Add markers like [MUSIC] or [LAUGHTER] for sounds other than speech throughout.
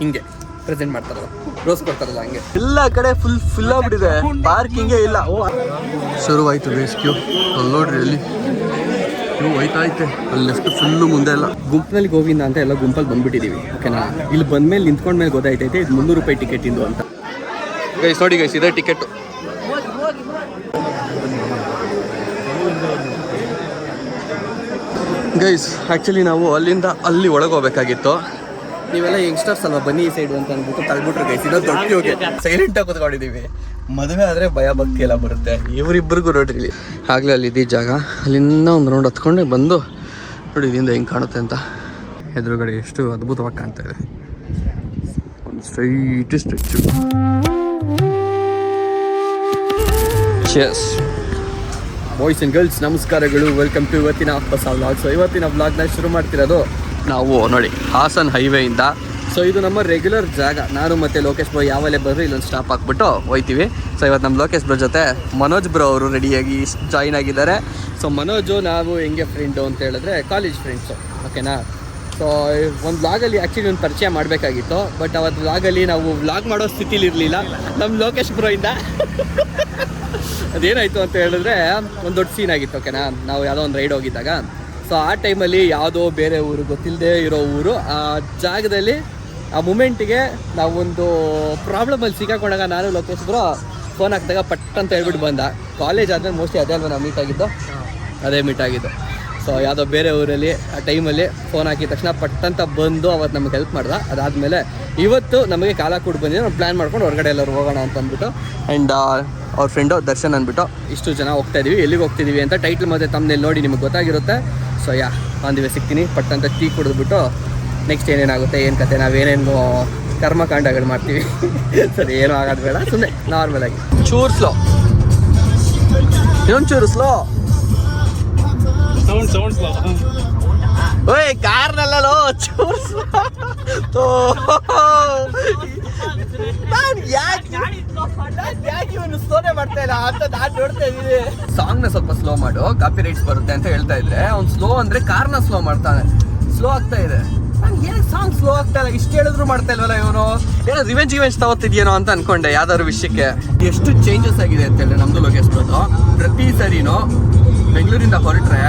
ಹಿಂಗೆ ಪ್ರೆಸೆಂಟ್ ಮಾಡ್ತಾರಲ್ಲ ರೋಸ್ ಕೊಡ್ತಾರಲ್ಲ ಹಂಗೆ. ಎಲ್ಲ ಕಡೆ ಫುಲ್ ಫುಲ್ ಆಗ್ಬಿಟ್ಟಿದೆ. ಪಾರ್ಕಿಂಗೇ ಇಲ್ಲ. ಓ ಶುರುವಾಯಿತು ರೇಸ್ಕ್ಯೂ ಅಲ್ಲಿ ನೋಡ್ರಿ ಅಲ್ಲಿ. ಐತೆ ಅಲ್ಲಿ ಲೆಫ್ಟ್ ಫುಲ್ಲು ಮುಂದೆ ಎಲ್ಲ. ಗುಂಪಿನಲ್ಲಿ ಗೋವಿಂದ ಅಂತ ಎಲ್ಲ ಗುಂಪಲ್ಲಿ ಬಂದ್ಬಿಟ್ಟಿದೀವಿ ಓಕೆನಾ ಇಲ್ಲಿ ಬಂದ್ಮೇಲೆ ನಿಂತ್ಕೊಂಡ್ಮೇಲೆ ಗೊತ್ತಾಯ್ತೈತೆ ಇದು ಮುನ್ನೂರು ರೂಪಾಯಿ ಟಿಕೆಟ್ ಇಂದು ಅಂತ. ಗೈಸ್ ನೋಡಿ ಗೈಸ್ ಇದೇ ಟಿಕೆಟ್ ಗೈಸ್ ಆ್ಯಕ್ಚುಲಿ ನಾವು ಅಲ್ಲಿಂದ ಅಲ್ಲಿ ಒಳಗೆ ಹೋಗ್ಬೇಕಾಗಿತ್ತು ನೀವೆಲ್ಲ ಯಂಗ್ಸ್ಟರ್ಸ್ ಅಲ್ವಾ? ಬನ್ನಿ ಈ ಸೈಡ್ ಅಂತ ಅಂದ್ಬಿಟ್ಟು ತಳ್ಬಿಟ್ರು ಗೈಸ್ ಇದೊಂದು ದೊಡ್ಡ ಹೋಗಿ ಸೈಲೆಂಟ್ ಆಗಿ ಕೂತ್ಕೊಂಡಿದ್ದೀವಿ ಮದುವೆ ಆದರೆ ಭಯ ಭಕ್ತಿ ಎಲ್ಲ ಬರುತ್ತೆ. ಇವರಿಬ್ಬರಿಗೂ ನೋಡ್ರಿ ಇಲ್ಲಿ. ಆಗಲೇ ಅಲ್ಲಿ ಇದ್ದಿದ್ದ ಜಾಗ. ಅಲ್ಲಿಂದ ಒಂದು ರೌಂಡ್ ಹತ್ಕೊಂಡು ಬಂದು ನೋಡಿ ಇಲ್ಲಿಂದ ಹೆಂಗೆ ಕಾಣುತ್ತೆ ಅಂತ. ಎದುರುಗಡೆ ಎಷ್ಟು ಅದ್ಭುತವಾಗಿ ಕಾಣ್ತಾ ಇದೆ. ಒಂದು ಸ್ಟ್ರೈಟ್ ಸ್ಟ್ರೆಚ್ಚು ಚೆಸ್ ಬಾಯ್ಸ್ ಅಂಡ್ ಗರ್ಲ್ಸ್ ನಮಸ್ಕಾರಗಳು. ವೆಲ್ಕಮ್ ಟು ಇವತ್ತಿನ ಹೊಸ ವ್ಲಾಗ್ ಸೊ ಇವತ್ತಿನ ವ್ಲಾಗ್ನ ಶುರು ಮಾಡ್ತಿರೋದು ನಾವು ನೋಡಿ ಹಾಸನ್ ಹೈವೇಯಿಂದ. ಸೊ ಇದು ನಮ್ಮ ರೆಗ್ಯುಲರ್ ಜಾಗ. ನಾನು ಮತ್ತೆ ಲೋಕೇಶ್ ಬ್ರೋ ಯಾವಲ್ಲೇ ಬರ್ರಿ, ಇಲ್ಲೊಂದು ಸ್ಟಾಪ್ ಹಾಕ್ಬಿಟ್ಟು ಹೋಯ್ತೀವಿ. ಸೊ ಇವತ್ತು ನಮ್ಮ ಲೋಕೇಶ್ ಬ್ರೋ ಜೊತೆ ಮನೋಜ್ ಬ್ರೋ ಅವರು ರೆಡಿಯಾಗಿ ಜಾಯಿನ್ ಆಗಿದ್ದಾರೆ. ಸೊ ಮನೋಜು, ನಾವು ಹೆಂಗೆ ಫ್ರೆಂಡು ಅಂತ ಹೇಳಿದ್ರೆ ಕಾಲೇಜ್ ಫ್ರೆಂಡ್ಸು ಓಕೆನಾ ಸೊ ಒಂದು ವ್ಲಾಗಲ್ಲಿ ಆ್ಯಕ್ಚುಲಿ ಒಂದು ಪರಿಚಯ ಮಾಡಬೇಕಾಗಿತ್ತು. ಬಟ್ ಅವತ್ತು ವ್ಲಾಗಲ್ಲಿ ನಾವು ವ್ಲಾಗ್ ಮಾಡೋ ಸ್ಥಿತಿಲಿ ಇರಲಿಲ್ಲ. ನಮ್ಮ ಲೋಕೇಶ್ ಬ್ರೋ ಇಂದ. ಅದೇನಾಯಿತು ಅಂತ ಹೇಳಿದ್ರೆ ಒಂದು ದೊಡ್ಡ ಸೀನ್ ಆಗಿತ್ತು ಓಕೆನಾ ನಾವು ಯಾವುದೋ ಒಂದು ರೈಡ್ ಹೋಗಿದ್ದಾಗ. ಸೊ ಆ ಟೈಮಲ್ಲಿ ಯಾವುದೋ ಬೇರೆ ಊರು ಗೊತ್ತಿಲ್ಲದೆ ಇರೋ ಊರು, ಆ ಜಾಗದಲ್ಲಿ ಆ ಮೂಮೆಂಟಿಗೆ ನಾವೊಂದು ಪ್ರಾಬ್ಲಮಲ್ಲಿ ಸಿಕ್ಕಾಕೊಂಡಾಗ ನಾನು ಲೋಕೇಶ್ ಬ್ರೋ ಫೋನ್ ಹಾಕಿದಾಗ ಪಟ್ ಅಂತ ಹೇಳ್ಬಿಟ್ಟು ಬಂದ. ಕಾಲೇಜ್ ಆದಮೇಲೆ ಮೋಸ್ಟ್ಲಿ ಅದೇ ಅಲ್ವಾ ನಾವು ಮೀಟ್ ಆಗಿದ್ದು? ಅದೇ ಮೀಟ್ ಆಗಿದ್ದು. ಸೊ ಯಾವುದೋ ಬೇರೆ ಊರಲ್ಲಿ ಆ ಟೈಮಲ್ಲಿ ಫೋನ್ ಹಾಕಿದ ತಕ್ಷಣ ಪಟ್ ಅಂತ ಬಂದು ಅವತ್ತು ನಮಗೆ ಹೆಲ್ಪ್ ಮಾಡ್ದ. ಅದಾದಮೇಲೆ ಇವತ್ತು ನಮಗೆ ಕಾಲ ಕೂಡ ಬಂದಿದೆ. ನಾವು ಪ್ಲ್ಯಾನ್ ಮಾಡ್ಕೊಂಡು ಹೊರಗಡೆ ಎಲ್ಲರೂ ಹೋಗೋಣ ಅಂತ ಅಂದ್ಬಿಟ್ಟು ಆ್ಯಂಡ್ ಅವ್ರ ಫ್ರೆಂಡು ದರ್ಶನ್ ಅಂದ್ಬಿಟ್ಟು ಇಷ್ಟು ಜನ ಹೋಗ್ತಾ ಇದ್ದೀವಿ ಎಲ್ಲಿಗೆ ಹೋಗ್ತಿದೀವಿ ಅಂತ ಟೈಟ್ಲ್ ಮತ್ತೆ ತಮ್ಮನೇಲಿ ನೋಡಿ ನಿಮಗೆ ಗೊತ್ತಾಗಿರುತ್ತೆ. ಸೊ ಯಾ ಅಂದಿವೆ ಸಿಗ್ತೀನಿ. ಪಟ್ ಅಂತ ಟೀ ಕುಡಿದ್ಬಿಟ್ಟು ನೆಕ್ಸ್ಟ್ ಏನೇನಾಗುತ್ತೆ, ಏನು ಕತೆ ನಾವೇನೇನು ಕರ್ಮಕಾಂಡಗಳು ಮಾಡ್ತೀವಿ. [LAUGHS] ಸರಿ, ಏನೂ ಆಗೋದು ಬೇಡ. ಸುಮ್ಮನೆ ನಾರ್ಮಲ್ ಆಗಿ. ಚೂರು ಸ್ಲೋ ಇನ್ನೊಂದು ಚೂರು ಸ್ಲೋ ಸೌಂಡ್ ಸೌಂಡ್ ಸ್ಲೋ ಓಯ್ ಕಾರ್ನಲ್ಲೋ ಚೂರು ಸ್ಲೋ ತೋ. ನಾನು ಯಾಕೆ ಯಾಕೆ ಮಾಡ್ತಾ ಇಲ್ಲ? ಅಂತ ಸ್ವಲ್ಪ ಸ್ಲೋ ಮಾಡು. ಕಾಪಿ ರೈಟ್ಸ್ ಬರುತ್ತೆ ಅಂತ ಹೇಳ್ತಾ ಇದ್ರೆ, ಅವ್ನು ಸ್ಲೋ ಅಂದ್ರೆ ನ ಸ್ಲೋ ಮಾಡ್ತಾನೆ. ಸ್ಲೋ ಆಗ್ತಾ ಇದೆ. ಸಾಂಗ್ ಸ್ಲೋ ಆಗ್ತಾ ಇಲ್ಲ? ಇಷ್ಟು ಹೇಳಿದ್ರು ಮಾಡ್ತಾ ಇಲ್ವಲ್ಲ ಇವನು? ಏನೋ ರಿವೆಂಜ್ ಇವೆಂಟ್ಸ್ ತಗೋತಿದ್ಯೇನೋ ಅಂತ ಅನ್ಕೊಂಡೆ ಯಾವ್ದಾದ್ರು ವಿಷಯಕ್ಕೆ. ಎಷ್ಟು ಚೇಂಜಸ್ ಆಗಿದೆ ಅಂತ ಹೇಳಿ ನಮ್ದು ಲೋಕೇಶ್ ಬಂದು ಪ್ರತಿ ಸರಿನೂ ಬೆಂಗಳೂರಿಂದ ಹೊರಟ್ರೆ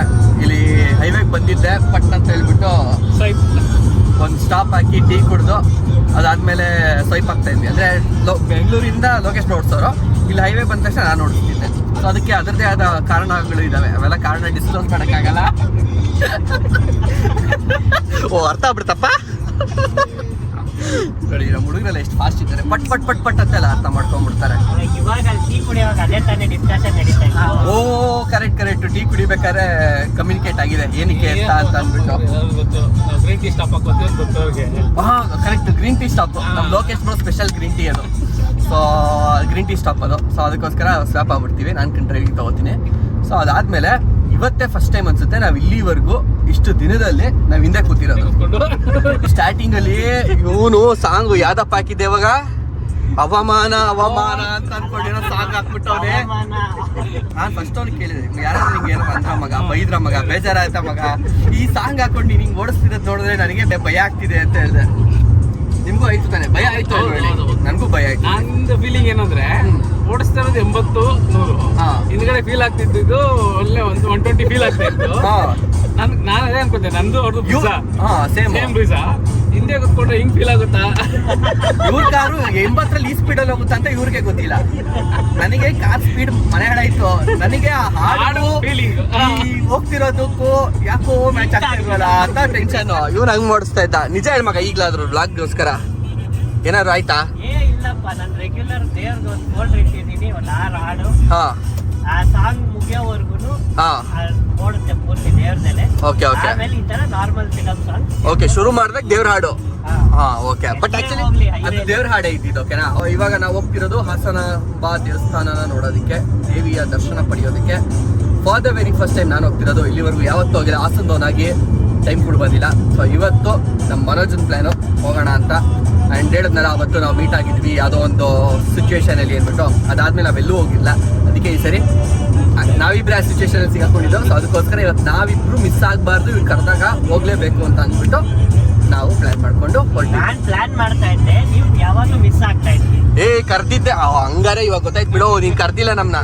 ಇಲ್ಲಿ ಹೈವೇಗೆ ಬಂದಿದ್ದೆ ಪಟ್ ಅಂತ ಹೇಳ್ಬಿಟ್ಟು ಸ್ವೈಪ್ ಒಂದು ಸ್ಟಾಪ್ ಹಾಕಿ ಟೀ ಕುಡ್ದು ಅದಾದ್ಮೇಲೆ ಸ್ವೈಪ್ ಆಗ್ತಾ ಇದ್ವಿ. ಅಂದ್ರೆ ಲೋ ಬೆಂಗಳೂರಿಂದ ಲೋಕೇಶ್ ಓಡಿಸೋರು ಇಲ್ಲಿ ಹೈವೇ ಬಂದ ತಕ್ಷಣ ನಾನು ನೋಡ್ತಿದ್ದೆ ಸೊ ಅದಕ್ಕೆ ಅದರದೇ ಆದ ಕಾರಣಗಳು ಇದಾವೆ. ಅವೆಲ್ಲ ಕಾರಣ ಡಿಸ್ಕ್ಲೋಸ್ ಮಾಡೋಕ್ಕಾಗಲ್ಲ. ಓ ಅರ್ಥ ಆಗ್ಬಿಡ್ತಪ್ಪ? ನೋಡಿ ನಮ್ಮ ಹುಡುಗರೆಲ್ಲ ಎಷ್ಟು ಫಾಸ್ಟ್ ಇದ್ದಾರೆ. ಪಟ್ ಪಟ್ ಪಟ್ ಪಟ್ ಅಂತೆಲ್ಲ ಅರ್ಥ ಮಾಡ್ಕೊಂಡ್ಬಿಡ್ತಾರೆ. ಓ ಕರೆಕ್ಟ್ ಕರೆಕ್ಟ್ ಟೀ ಕುಡಿಬೇಕಾದ್ರೆ ಕಮ್ಯುನಿಕೇಟ್ ಆಗಿದೆ. ಏನಕ್ಕೆ ಅಂತ ಅಂತ ಅಂದ್ಬಿಟ್ಟು ಹಾ ಕರೆಕ್ಟ್ ಗ್ರೀನ್ ಟೀ ಸ್ಟಾಪ್ ನಮ್ಮ Lokesh bro special green tea ಅದು. ಸೊ ಗ್ರೀನ್ ಟೀ ಸ್ಟಾಪ್ ಅದು. ಸೊ ಅದಕ್ಕೋಸ್ಕರ ಸ್ವಾಪ್ ಆಗ್ಬಿಡ್ತೀವಿ. ನಾನು ಡ್ರೈವಿಂಗ್ ತಗೋತೀನಿ. ಸೊ ಅದಾದ್ಮೇಲೆ ಇವತ್ತೇ ಫಸ್ಟ್ ಟೈಮ್ ಅನ್ಸುತ್ತೆ. ನಾವು ಇಲ್ಲಿವರೆಗೂ ಇಷ್ಟು ದಿನದಲ್ಲಿ ನಾವು ಹಿಂದೆ ಕೂತಿರೋದು. ಸ್ಟಾರ್ಟಿಂಗ್ ಅಲ್ಲಿ ಇವನು ಸಾಂಗ್ ಯಾವ್ದಪ್ಪ ಹಾಕಿದ್ದೆ ಇವಾಗ? ಅವಮಾನ ಅವಮಾನ ಅಂತ ಅನ್ಕೊಂಡಿರೋ ಸಾಂಗ್ ಹಾಕ್ಬಿಟ್ಟವ್ರೆ ನಾನ್ ಫಸ್ಟ್ ಅವ್ನು ಕೇಳಿದೆ ಯಾರಾದ್ರೂ ನಿಂಗೆ ಏನಪ್ಪ ಅಂದ್ರ ಮಗ ಬೈದ್ರ ಮಗ ಬೇಜಾರಾಯ್ತ ಮಗ? ಈ ಸಾಂಗ್ ಹಾಕೊಂಡು ನೀನು ಹಿಂಗೆ ಓಡಿಸ್ತಿರೋದ್ ನೋಡಿದ್ರೆ ನನಗೆ ಭಯ ಆಗ್ತಿದೆ ಅಂತ ಹೇಳಿದೆ. ನಿಮ್ಗೂ ಆಯ್ತು ತಾನೆ? ಭಯ ಆಯ್ತು ನನಗೂ ಭಯ ಆಯ್ತು. ಫೀಲಿಂಗ್ ಏನಂದ್ರೆ ಓಡಿಸ್ತಾ ಇರೋದು ಎಂಬತ್ತು ನೂರು. ಹಾ. ಹಿಂದ್ಗಡೆ ಫೀಲ್ ಆಗ್ತಿದ್ದು ಒಳ್ಳೆ ಒಂದು ಒನ್ ಟ್ವೆಂಟಿ ಫೀಲ್ ಆಗ್ತಾ ಇತ್ತು. ಹಾ. ನನ್ ನಾನು ಅದೇ ಅನ್ಕೊಂಡೆ ನಂದು ಅವ್ರದ್ದು ಸೇಮ್ ಸೇಮ್ ಬ್ರಿಜಾ. ಹಿಂದೆ ಕೂತ್ಕೊಂಡ್ರೆ ಹಿಂಗ್ ಫೀಲ್ ಆಗುತ್ತಾ? ಇವ್ರ ಕಾರು ಎಂಬತ್ತರಲ್ಲಿ ಈ ಸ್ಪೀಡಲ್ಲಿ ಹೋಗುತ್ತಾ ಅಂತ ಇವ್ರಿಗೆ ಗೊತ್ತಿಲ್ಲ. ನನಗೆ ಕಾರ್ ಸ್ಪೀಡ್ ಮನೆ ಹಾಡಾಯ್ತು ನನಗೆ ಆ ಹಾಡು. ಹೋಗ್ತಿರೋದಕ್ಕೂ ಯಾಕೋ ಮ್ಯಾಚ್ ಆಗ್ತಾ ಇರಲ್ಲ ಅಂತ ಟೆನ್ಷನ್ ಇವ್ರು ಹಂಗ್ ಮಾಡಿಸ್ತಾ ಇದ್ದ. ನಿಜ ಹೇಳ ಮಗ ಈಗ್ಲಾದ್ರು ಬ್ಲಾಗ್ಗೋಸ್ಕರ ಏನಾದ್ರು ಆಯ್ತಾ? ಏ ಇಲ್ಲಪ್ಪ ನಾನು ರೆಗ್ಯುಲರ್ ದೇವ್ರದ್ದು ಒಂದು ಫೋಲ್ಡ್ ಇಟ್ಟಿದ್ದೀನಿ ಒಂದು ಆರು ಹಾಡು. ಹಾ. ಆ ಸಾಂಗ್ ಮುಗಿಯೋವರೆಗೂ ಹಾ. ಓಡುತ್ತೆ ಪೂರ್ತಿ ದೇವ್ರದಲ್ಲೇ. ಓಕೆ ಓಕೆ ಆಮೇಲೆ ಈ ತರ ನಾರ್ಮಲ್ ಫಿಲಮ್ ಸಾಂಗ್ ಓಕೆ ಶುರು ಮಾಡ್ಬೇಕು ದೇವ್ರ ಹಾಡು. ಹಾ. ಓಕೆ ಬಟ್ ಆಕ್ಚುಲಿ ಅದು ದೇವ್ರ ಹಾಡೇ ಇದ್ದಿದ್ದು ಓಕೆನಾ ಇವಾಗ ನಾವು ಹೋಗ್ತಿರೋದು ಹಾಸನ ಬಾ ದೇವಸ್ಥಾನನ ನೋಡೋದಕ್ಕೆ ದೇವಿಯ ದರ್ಶನ ಪಡೆಯೋದಕ್ಕೆ. For the very first time ನಾನು ಹೋಗ್ತಿರೋದು ಇಲ್ಲಿವರೆಗೂ ಯಾವತ್ತೂ ಹೋಗಿಲ್ಲ. ಹಾಸನದವನಾಗಿ ಟೈಮ್ ಕೂಡ ಬಂದಿಲ್ಲ. ಸೊ ಇವತ್ತು ನಮ್ಮ ಮನೋಜನ್ ಪ್ಲ್ಯಾನು ಹೋಗೋಣ ಅಂತ ಆ್ಯಂಡ್ ಹೇಳಿದ್ನಲ್ಲ ಅವತ್ತು ನಾವು ಮೀಟ್ ಆಗಿದ್ವಿ ಯಾವುದೋ ಒಂದು ಸಿಚುವೇಶನಲ್ಲಿ ಅಂದ್ಬಿಟ್ಟು. ಅದಾದ್ಮೇಲೆ ನಾವೆಲ್ಲೂ ಹೋಗಿಲ್ಲ. ಅದಕ್ಕೆ ಈ ಸರಿ ನಾವಿಬ್ಬರು ಆ ಸಿಚುವೇಶನ್ ಸಿಗಾಕೊಂಡಿದ್ದೋ ಸೊ ಅದಕ್ಕೋಸ್ಕರ ಇವತ್ತು ನಾವಿಬ್ರು ಮಿಸ್ ಆಗಬಾರ್ದು ಇವ್ರು ಕರೆದಾಗ ಹೋಗ್ಲೇಬೇಕು ಅಂತ ಅಂದ್ಬಿಟ್ಟು ನಾವು ಪ್ಲಾನ್ ಮಾಡಿಕೊಂಡು ನಾನ್ ಪ್ಲಾನ್ ಮಾಡ್ತಾ ಇದ್ದೆ ನೀವು ಯಾವಾಗಲೂ ಮಿಸ್ ಆಗ್ತಾ ಏ ಕರ್ದಿದ್ದೆ. ಹಂಗಾರೆ ಇವಾಗ ಗೊತ್ತಾಯ್ತು ಬಿಡೋ ನೀನು ಕರ್ದಿಲ್ಲ ನಮ್ಮನ್ನ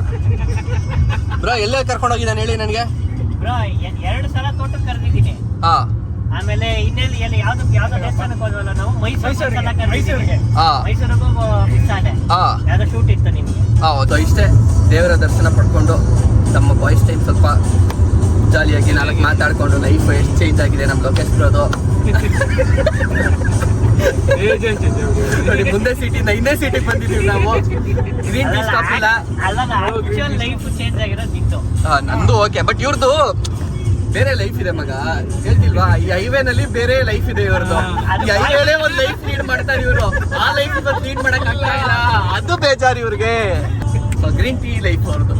ಬ್ರೋ ಎಲ್ಲೇ ಕರ್ಕೊಂಡು ಹೋಗಿದ್ದಾನೆ ಹೇಳಿ ನನಗೆ? ಬ್ರೋ ಎರಡು ಸಲ ತೋಟಕ್ಕೆ ಕರೆದಿದ್ದೀನಿ. ಹಾ. ಆಮೇಲೆ ಇನ್ನೆಲ್ಲಿ ಎಲ್ಲಿ ಯಾವ್ದು ಯಾವ್ದೋ ದೇವಸ್ಥಾನಕ್ಕೆ ಹೋದ್ವಲ್ಲ ನಾವು? ಮೈಸೂರು ಮೈಸೂರಿಗೆ. ಹಾ ಮೈಸೂರಿಗೂ. ಮಿಸ್ ಆದೆ ಹಾ ಯಾವ್ದೋ ಶೂಟ್ ಇತ್ತು ನಿಮ್ಗೆ. ಹೌದು ಇಷ್ಟೇ. ದೇವರ ದರ್ಶನ ಪಡ್ಕೊಂಡು ನಮ್ಮ ಬಾಯ್ಸ್ ಟೈಮ್ ಸ್ವಲ್ಪ ಜಾಲಿಯಾಗಿ ನಾಲ್ಕು ಮಾತಾಡ್ಕೊಂಡು ಲೈಫ್ ಎಷ್ಟು ಚೇಂಜ್ ಆಗಿದೆ ನಮ್ಮ ಲೋಕೇಶ್ ಬ್ರೋದು ಏಜೆಂಟ್ ನೋಡಿ ಮುಂದೆ ಸಿಟಿಯಿಂದ ಇನ್ನೇ ಸಿಟಿಗೆ ಬಂದಿದ್ದೀವಿ ನಾವು. ಗ್ರೀನ್ ಟೀ ಸ್ಟಾಪ್ ಇಲ್ಲ. ಲೈಫ್ ಚೇಂಜ್ ಆಗಿರೋದು ನಂದು ಓಕೆ ಬಟ್ ಇವ್ರದ್ದು ಬೇರೆ ಲೈಫ್ ಇದೆ ಮಗ. ಹೇಳ್ತಿಲ್ವಾ? ಈ ಹೈವೇನಲ್ಲಿ ಬೇರೆ ಲೈಫ್ ಇದೆ ಇವ್ರದ್ದು. ಈ ಹೈವೇಲೇ ಒಂದು ಲೈಫ್ ಲೀಡ್ ಮಾಡ್ತಾರೆ ಇವರು. ಆ ಲೈಫ್ ಇವತ್ತು ಲೀಡ್ ಮಾಡಕ್ ಇಲ್ಲ. ಅದು ಬೇಜಾರು ಇವ್ರಿಗೆ. ಸೊ ಗ್ರೀನ್ ಟೀ ಲೈಫ್ ಅವ್ರದ್ದು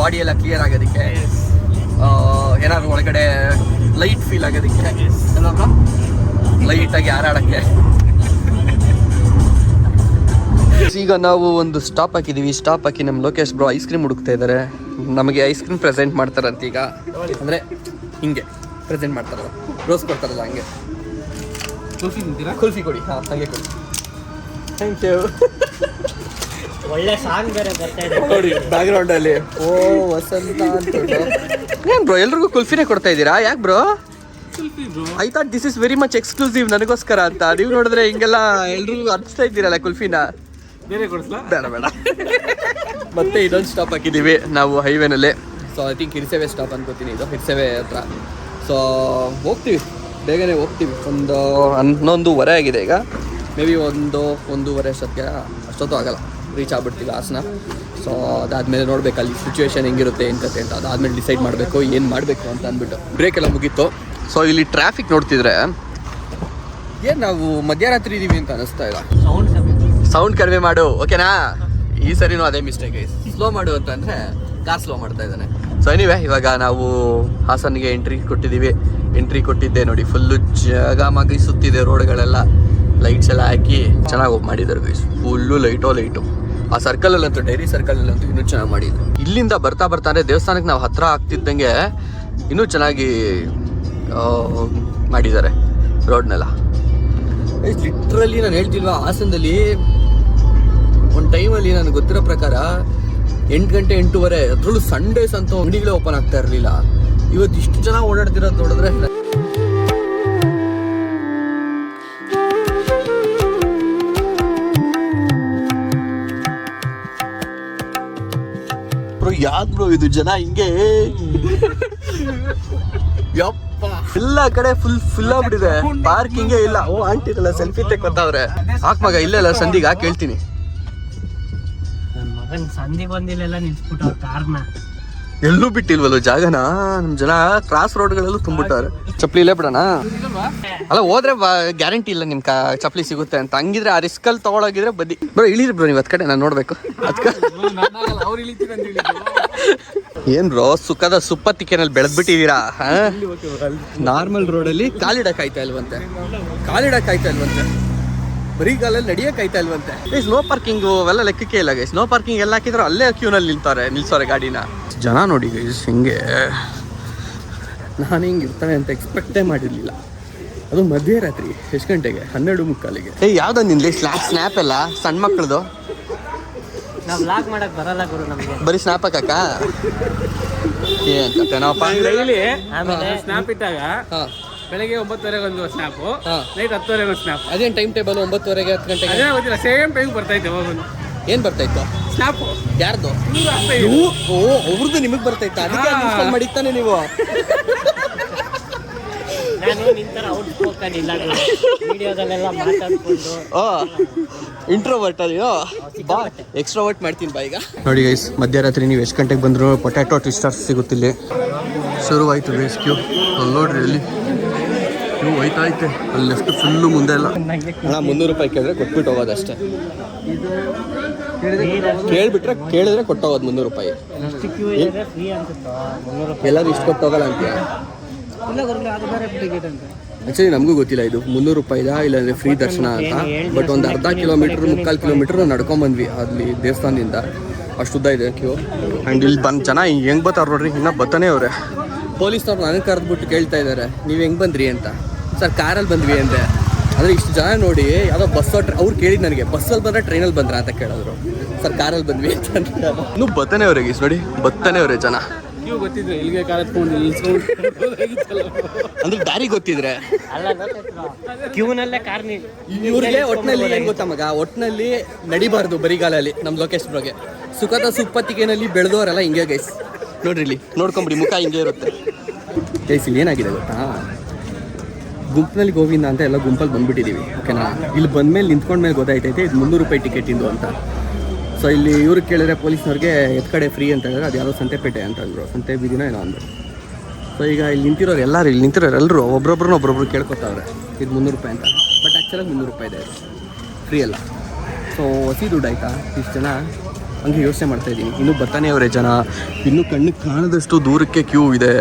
ಬಾಡಿ ಎಲ್ಲ ಕ್ಲಿಯರ್ ಆಗೋದಕ್ಕೆ. ಏನಾದ್ರು ಒಳಗಡೆ ಲೈಟ್ ಫೀಲ್ ಆಗೋದಕ್ಕೆ. ಲೈಟ್ ಆಗಿ ಹಾರಾಡಕ್ಕೆ. ಈಗ ನಾವು ಒಂದು ಸ್ಟಾಪ್ ಹಾಕಿದೀವಿ. ಸ್ಟಾಪ್ ಹಾಕಿ ನಮ್ಮ ಲೋಕೇಶ್ ಬ್ರೋ ಐಸ್ ಕ್ರೀಮ್ ಹುಡುಕ್ತಾ ಇದ್ದಾರೆ ನಮಗೆ ಐಸ್ ಕ್ರೀಮ್ ಪ್ರೆಸೆಂಟ್ ಮಾಡ್ತಾರಂತ ಈಗ. ಅಂದರೆ ಹಿಂಗೆ ಪ್ರೆಸೆಂಟ್ ಮಾಡ್ತಾರಲ್ಲ. ರೋಸ್ ಕೊಡ್ತಾರಲ್ಲ ಹಂಗೆ. ಕುಲ್ಫಿ ತಿಂತೀರಾ? ಕುಲ್ಫಿ ಕೊಡಿ. ಹಾಂ ಹಾಗೆ ಕೊಡಿ. ಥ್ಯಾಂಕ್ ಯು ಒಳ್ಳೆ ಸಾಂಗ್ ಬೇರೆ ಬರ್ತಾ ಇದೆ. ನೋಡಿ ಬ್ಯಾಕ್ಗ್ರೌಂಡಲ್ಲಿ ಓ ವಸಂತ ಅಂತ ಏನ್ ಬ್ರೋ ಎಲ್ರಿಗೂ ಕುಲ್ಫಿನೇ ಕೊಡ್ತಾ ಇದ್ದೀರಾ? ಯಾಕೆ bro I thought this is very much exclusive ನನಗೋಸ್ಕರ ಅಂತ. ನೀವು ನೋಡಿದ್ರೆ ಹಿಂಗೆಲ್ಲ ಎಲ್ರಿಗೂ ಅರ್ಚ್ತಾ ಇದ್ದೀರಲ್ಲ ಕುಲ್ಫಿನ. ಬೇಡ ಬೇಡ. ಮತ್ತೆ ಇದೊಂದು ಸ್ಟಾಪ್ ಹಾಕಿದ್ದೀವಿ. ನಾವು ಹೈವೇನಲ್ಲಿ so I think Hirisave stop ಅನ್ಕೋತೀನಿ ಇದು ಹಿರಿಸೇವೆ ಹತ್ರ. ಸೊ ಹೋಗ್ತೀವಿ. ಬೇಗನೆ ಹೋಗ್ತೀವಿ. ಒಂದು ಹನ್ನೊಂದುವರೆ ಆಗಿದೆ ಈಗ. ಮೇ ಬಿ ಒಂದು ಒಂದೂವರೆ ಅಷ್ಟೊತ್ತಿಗೆ ಅಷ್ಟೊತ್ತು ಆಗಲ್ಲ. ರೀಚ್ ಆಗ್ಬಿಡ್ತೀವಿ ಹಾಸನ ಸೊ ಅದಾದಮೇಲೆ ನೋಡಬೇಕು ಅಲ್ಲಿ ಸಿಚುವೇಶನ್ ಹೆಂಗಿರುತ್ತೆ ಏನು ಕತೆ ಅಂತ. ಅದಾದಮೇಲೆ ಡಿಸೈಡ್ ಮಾಡಬೇಕು ಏನು ಮಾಡಬೇಕು ಅಂತ ಅಂದ್ಬಿಟ್ಟು. ಬ್ರೇಕ್ ಎಲ್ಲ ಮುಗೀತು. ಸೊ ಇಲ್ಲಿ ಟ್ರಾಫಿಕ್ ನೋಡ್ತಿದ್ರೆ ಏನು ನಾವು ಮಧ್ಯರಾತ್ರಿ ಇದೀವಿ ಅಂತ ಅನಿಸ್ತಾ ಇಲ್ಲ. ಸೌಂಡ್ ಸೌಂಡ್ ಕಡಿಮೆ ಮಾಡು ಓಕೆನಾ ಈ ಸರಿನೂ ಅದೇ ಮಿಸ್ಟೇಕ್ ಸ್ಲೋ ಮಾಡು ಅಂತಂದ್ರೆ ಕಾರ್ ಸ್ಲೋ ಮಾಡ್ತಾ ಇದ್ದಾನೆ. ಸೊ ಎನಿವೆ ಇವಾಗ ನಾವು ಹಾಸನ್ಗೆ ಎಂಟ್ರಿ ಕೊಟ್ಟಿದ್ದೀವಿ. ಎಂಟ್ರಿ ಕೊಟ್ಟಿದ್ದೆ ನೋಡಿ ಫುಲ್ಲು ಜಗಮಗಿ ಸುತ್ತಿದೆ ರೋಡ್ಗಳೆಲ್ಲ. ಲೈಟ್ಸ್ ಎಲ್ಲ ಹಾಕಿ ಚೆನ್ನಾಗಿ ಮಾಡಿದ್ದಾರೆ ಗೈಸ್ ಫುಲ್ಲು ಲೈಟೋ ಲೈಟು ಆ ಸರ್ಕಲಲ್ಲಂತೂ ಡೈರಿ ಸರ್ಕಲಲ್ಲಂತೂ ಇನ್ನೂ ಚೆನ್ನಾಗಿ ಮಾಡಿದ್ರು. ಇಲ್ಲಿಂದ ಬರ್ತಾ ಬರ್ತಾ ಅಂದರೆ ದೇವಸ್ಥಾನಕ್ಕೆ ನಾವು ಹತ್ರ ಆಗ್ತಿದ್ದಂಗೆ ಇನ್ನೂ ಚೆನ್ನಾಗಿ ಮಾಡಿದ್ದಾರೆ ರೋಡ್ನೆಲ್ಲ. ಲಿಟ್ರಲಿ ನಾನು ಹೇಳ್ತಿಲ್ವಾ, ಹಾಸನದಲ್ಲಿ ಒಂದು ಟೈಮಲ್ಲಿ ನನಗೆ ಗೊತ್ತಿರೋ ಪ್ರಕಾರ ಎಂಟು ಗಂಟೆ ಎಂಟೂವರೆ ಅದರಲ್ಲೂ ಸಂಡೇಸ್ ಅಂತ ಅಂಗಡಿಗಳೇ ಓಪನ್ ಆಗ್ತಾ ಇರಲಿಲ್ಲ. ಇವತ್ತು ಇಷ್ಟು ಜನ ಓಡಾಡ್ತಿರೋದು ನೋಡಿದ್ರೆ ಯಾವ್ದು ಬ್ರೋ ಇದು ಜನ ಹಿಂಗೆ? ಯಪ್ಪ. ಎಲ್ಲ ಕಡೆ ಫುಲ್ ಫುಲ್ ಆಗ್ಬಿಟ್ಟಿದೆ. ಪಾರ್ಕಿಂಗೇ ಇಲ್ಲ. ಓ ಆಂಟಿ ಸೆಲ್ಫಿ ತೆಕ್ಕೊತಾವ್ರೆ ಹಾಕ್ ಮಗ, ಇಲ್ಲ ಸಂದಿಗೆ ಹಾಕಿ, ಹೇಳ್ತೀನಿ. ಮಗನ್ ಸಂಧಿ ಬಂದಿಲ್ಲೆಲ್ಲ ನಿಲ್ಸ್ಬಿಟ್ಟು ಕಾರ್ನ. ಎಲ್ಲೂ ಬಿಟ್ಟಿಲ್ವಲ್ಲ ಜಾಗನ? ನಮ್ ಜನ ಕ್ರಾಸ್ ರೋಡ್ಗಳಲ್ಲೂ ತುಂಬಿಟ್ಟಾರೆ. ಚಪ್ಪಲಿ ಇಲ್ಲೇ ಬಿಡೋಣ? ಅಲ್ಲ ಹೋದ್ರೆ ಗ್ಯಾರಂಟಿ ಇಲ್ಲ ನಿಮ್ ಚಪ್ಲಿ ಚಪ್ಪಲಿ ಸಿಗುತ್ತೆ ಅಂತ. ಹಂಗಿದ್ರೆ ಆ ರಿಸ್ಕ್ ಅಲ್ಲಿ ತಗೊಳಗಿದ್ರೆ ಬದಿ. ಬ್ರೋ ಇಳಿರಿ ಬ್ರೋ ನೀವು ಅದ್ ಕಡೆ ನಾನು ನೋಡ್ಬೇಕು. ಅದ್ಕ ಏನ್ ಬ್ರೋ ಸುಖದ ಸುಪ್ಪತ್ತಿಕೆನಲ್ಲಿ ಬೆಳೆದ್ಬಿಟ್ಟಿದೀರಾ ನಾರ್ಮಲ್ ರೋಡಲ್ಲಿ ಕಾಲಿಡಕ್ ಆಯ್ತಾ ಇಲ್ವಂತೆ? ಕಾಲಿಡಕ್ ಆಯ್ತಾ ಇಲ್ವಂತೆ? ಬರೀ ಕಾಲಲ್ಲಿ ನಡಿಯಕ್ ಆಯ್ತಾ ಇಲ್ವಂತೆ. ಈ ಸ್ನೋ ಪಾರ್ಕಿಂಗ್ ಅವೆಲ್ಲ ಲೆಕ್ಕಕ್ಕೆ ಇಲ್ಲ ಗೈಸ್ ಸ್ನೋ ಪಾರ್ಕಿಂಗ್ ಎಲ್ಲ ಹಾಕಿದ್ರು ಅಲ್ಲೇ ಕ್ಯೂನಲ್ಲಿ ನಿಲ್ತಾರೆ ನಿಲ್ಸೋರೆ ಗಾಡಿನ. ಜನ ನೋಡಿ ಗೈಸ್ ಹಿಂಗೆ. ನಾನು ಹಿಂಗೆ ಇರ್ತಾನೆ ಅಂತ ಎಕ್ಸ್ಪೆಕ್ಟೇ ಮಾಡಿರ್ಲಿಲ್ಲ. ಅದು ಮಧ್ಯರಾತ್ರಿ ಎಷ್ಟು ಗಂಟೆಗೆ? ಹನ್ನೆರಡು ಮುಕ್ಕಾಲಿಗೆ. ಏ ಯಾವ್ದು ನಿನ್ಲಿ ಸ್ಲ್ಯಾಪ್ ಸ್ನ್ಯಾಪ್ ಎಲ್ಲ? ಸಣ್ಣ ಮಕ್ಕಳದು ನಾವು ಮಾಡಕ್ ಬರಲ್ಲ ಗುರು ನಮ್ಗೆ. ಬರೀ ಸ್ನ್ಯಾಪ್ ಹಾಕಕ್ಕ? ಆಮೇಲೆ ಸ್ನ್ಯಾಪ್ ಇಟ್ಟಾಗ ಹಾಂ. ಬೆಳಗ್ಗೆ ಒಂಬತ್ತುವರೆಗೆ ಒಂದು ಸ್ನ್ಯಾಪ್ ಹಾ. ನೈಟ್ ಹತ್ತುವರೆಗೆ ಒಂದು ಸ್ನ್ಯಾಪ್ ಅದೇನು ಟೈಮ್ ಟೇಬಲ್ ಒಂಬತ್ತುವರೆಗೆ ಹತ್ತು ಗಂಟೆಗೆ? ಅದೇ ಗೊತ್ತಿಲ್ಲ ಸೇಮ್ ಟೈಮ್ ಬರ್ತೈತೆ ಯಾವಾಗ ಏನು ಬರ್ತಾಯಿತ್ತು ಸ್ನ್ಯಾಪು ಯಾರ್ದು? ಆಗ್ತಾ ನೀವು ಓ ಅವ್ರದ್ದು ನಿಮಗೆ ಬರ್ತಾಯಿತ್ತು ಅದಕ್ಕೆ ಹಾ. ಇನ್ಸ್ಟಾಲ್ ಮಾಡಿತ್ತಾನೆ ನೀವು? ನಾನು ನಿಂತರ ಔಟ್ ಸ್ಪೋಕನ್ ಇಲ್ಲ ವಿಡಿಯೋದಲ್ಲೆಲ್ಲ ಮಾತಾಡ್ಕೊಂಡು. ಓ ಇಂಟ್ರೋವರ್ಟ್ ಅಯ್ಯೋ ಬಾ ಎಕ್ಸ್ಟ್ರೋವರ್ಟ್ ಮಾಡ್ತೀನಿ ಬಾ ಈಗ. ನೋಡಿ ಗೈಸ್ ಮಧ್ಯರಾತ್ರಿ ನೀವು ಎಷ್ಟು ಗಂಟೆಗೆ ಬಂದ್ರು? ಪೊಟ್ಯಾಟೋ ಟ್ವಿಸ್ಟರ್ಸ್ ಸಿಗುತ್ತಿಲ್ಲಿ. ಶುರುವಾಯ್ತು ರೆಸ್ಕ್ಯೂ ನೋಡ್ರಿ ಅಲ್ಲಿ. ಕ್ಯೂ ಹೋಯ್ತಾ ಐತೆ. ಅಲ್ಲಿ ಲೆಫ್ಟ್ ಫುಲ್ಲು ಮುಂದೆ ಇಲ್ಲ ಅಣ್ಣ ಮುನ್ನೂರು ರೂಪಾಯಿ ಕೇಳಿದ್ರೆ ಕೊಟ್ಬಿಟ್ಟು ಹೋಗೋದಷ್ಟೇ. ಕೇಳ್ಬಿಟ್ರೆ ಕೇಳಿದ್ರೆ ಕೊಟ್ಟೋಗೋದು ಮುನ್ನೂರು ರೂಪಾಯಿ. ಎಲ್ಲರೂ ಇಷ್ಟು ಕೊಟ್ಟು ಹೋಗಲ್ಲ ಅಂತೀಯ? ಆಕ್ಚುಲಿ ನಮಗೂ ಗೊತ್ತಿಲ್ಲ ಇದು ಮುನ್ನೂರು ರೂಪಾಯಿದಾ ಇಲ್ಲಾಂದ್ರೆ ಫ್ರೀ ದರ್ಶನ ಅಂತ. ಬಟ್ ಒಂದು ಅರ್ಧ ಕಿಲೋಮೀಟರ್ ಮುಕ್ಕಾಲು ಕಿಲೋಮೀಟರ್ ನಡ್ಕೊಂಡ್ ಬಂದ್ವಿ ಅಲ್ಲಿ ದೇವಸ್ಥಾನದಿಂದ. ಅಷ್ಟು ಉದ್ದ ಇದೆ ಕ್ಯೂ ಆ್ಯಂಡ್ ಇಲ್ಲಿ ಬಂದು ಜನ ಹೆಂಗೆ ಬರ್ತಾರೆ ನೋಡ್ರಿ ಇನ್ನೂ ಬತ್ತಾನೆ ಅವ್ರೆ. ಪೊಲೀಸ್ನವ್ರು ನನಗೆ ಕರೆದ್ಬಿಟ್ಟು ಕೇಳ್ತಾ ಇದ್ದಾರೆ ನೀವು ಹೆಂಗೆ ಬಂದ್ರಿ ಅಂತ? ಸರ್ ಕಾರಲ್ಲಿ ಬಂದ್ವಿ ಅಂದೆ. ಅಂದರೆ ಇಷ್ಟು ಜನ ನೋಡಿ ಯಾವುದೋ ಬಸ್ ಅವ್ರು ಕೇಳಿದ್ ನನಗೆ ಬಸ್ಸಲ್ಲಿ ಬಂದರೆ ಟ್ರೈನಲ್ಲಿ ಬಂದ್ರ ಅಂತ ಕೇಳಿದ್ರು. ಸರ್ ಕಾರಲ್ಲಿ ಬಂದ್ವಿ ಅಂತ. ಇನ್ನು ಬತ್ತನೇ ಅವ್ರಿಗೆ ನೋಡಿ ಬತ್ತನೇ ಅವರೇ ಜನ. ನೀವು ಗೊತ್ತಿದ್ರೆ ಇಲ್ಲಿಗೆ ಅಂದ್ರೆ ದಾರಿ ಗೊತ್ತಿದ್ರೆ. ಕ್ಯೂನಲ್ಲೇ ಕಾರ್ ಇವ್ರಿಗೆ ಒಟ್ನಲ್ಲಿ ಏನ್ ಗೊತ್ತಾ ಮಗ? ಒಟ್ನಲ್ಲಿ ನಡಿಬಾರ್ದು ಬರಿಗಾಲಲ್ಲಿ ನಮ್ಮ ಲೋಕೇಶ್ ಬಗ್ಗೆ ಸುಖದ ಸುಪ್ಪತ್ತಿಗೆನಲ್ಲಿ ಬೆಳೆದವರೆಲ್ಲ ಹಿಂಗೆ ಗೈಸ್. ನೋಡ್ರಿ ಇಲ್ಲಿ ನೋಡ್ಕೊಂಬಿಡಿ ಮುಖ ಹಿಂಗೆ ಇರುತ್ತೆ. ಗೈಸ್ ಇಲ್ಲಿ ಏನಾಗಿದೆ ಗೊತ್ತಾ? ಗುಂಪಿನಲ್ಲಿ ಗೋವಿಂದ ಅಂತ ಎಲ್ಲ ಗುಂಪಲ್ಲಿ ಬಂದ್ಬಿಟ್ಟಿದ್ದೀವಿ ಓಕೆನಾ ಇಲ್ಲಿ ಬಂದ ಮೇಲೆ ನಿಂತ್ಕೊಂಡ ಮೇಲೆ ಗೊತ್ತಾಯ್ತೈತೆ, ಇದು ಮುನ್ನೂರು ರೂಪಾಯಿ ಟಿಕೆಟ್ ಇಂದು ಅಂತ. ಸೊ ಇಲ್ಲಿ ಇವ್ರಿಗೆ ಕೇಳಿದ್ರೆ ಪೊಲೀಸ್ನವ್ರಿಗೆ ಎತ್ ಕಡೆ ಫ್ರೀ ಅಂತ ಹೇಳಿದ್ರೆ ಅದು ಯಾವುದೋ ಸಂತೆಪೇಟೆ ಅಂತ ಅಂದರು. ಸಂತೆ ಬೀದಿನ ಏನೋ ಅಂದರು. ಸೊ ಈಗ ಇಲ್ಲಿ ನಿಂತಿರೋರು ಎಲ್ಲರೂ, ಇಲ್ಲಿ ನಿಂತಿರೋರು ಎಲ್ಲರೂ ಒಬ್ರೊಬ್ರನ್ನ ಒಬ್ಬೊಬ್ರು ಕೇಳ್ಕೊತಾವ್ರೆ. ಇದು ಮುನ್ನೂರು ರೂಪಾಯಿ ಅಂತ. ಬಟ್ ಆ್ಯಕ್ಚುಲಾಗಿ ಮುನ್ನೂರು ರೂಪಾಯಿ ಇದೆ ಫ್ರೀ ಅಲ್ಲ. ಸೊ ಹೊಸಿ ದುಡ್ಡು ಆಯ್ತಾ? ಇಷ್ಟು ಜನ? ಹಂಗೆ ಯೋಚನೆ ಮಾಡ್ತಾಯಿದ್ದೀನಿ ಇನ್ನೂ ಬರ್ತಾನೆ ಅವರೇ ಜನ. ಇನ್ನೂ ಕಣ್ಣಿಗೆ ಕಾಣದಷ್ಟು ದೂರಕ್ಕೆ ಕ್ಯೂ ಇದೆ.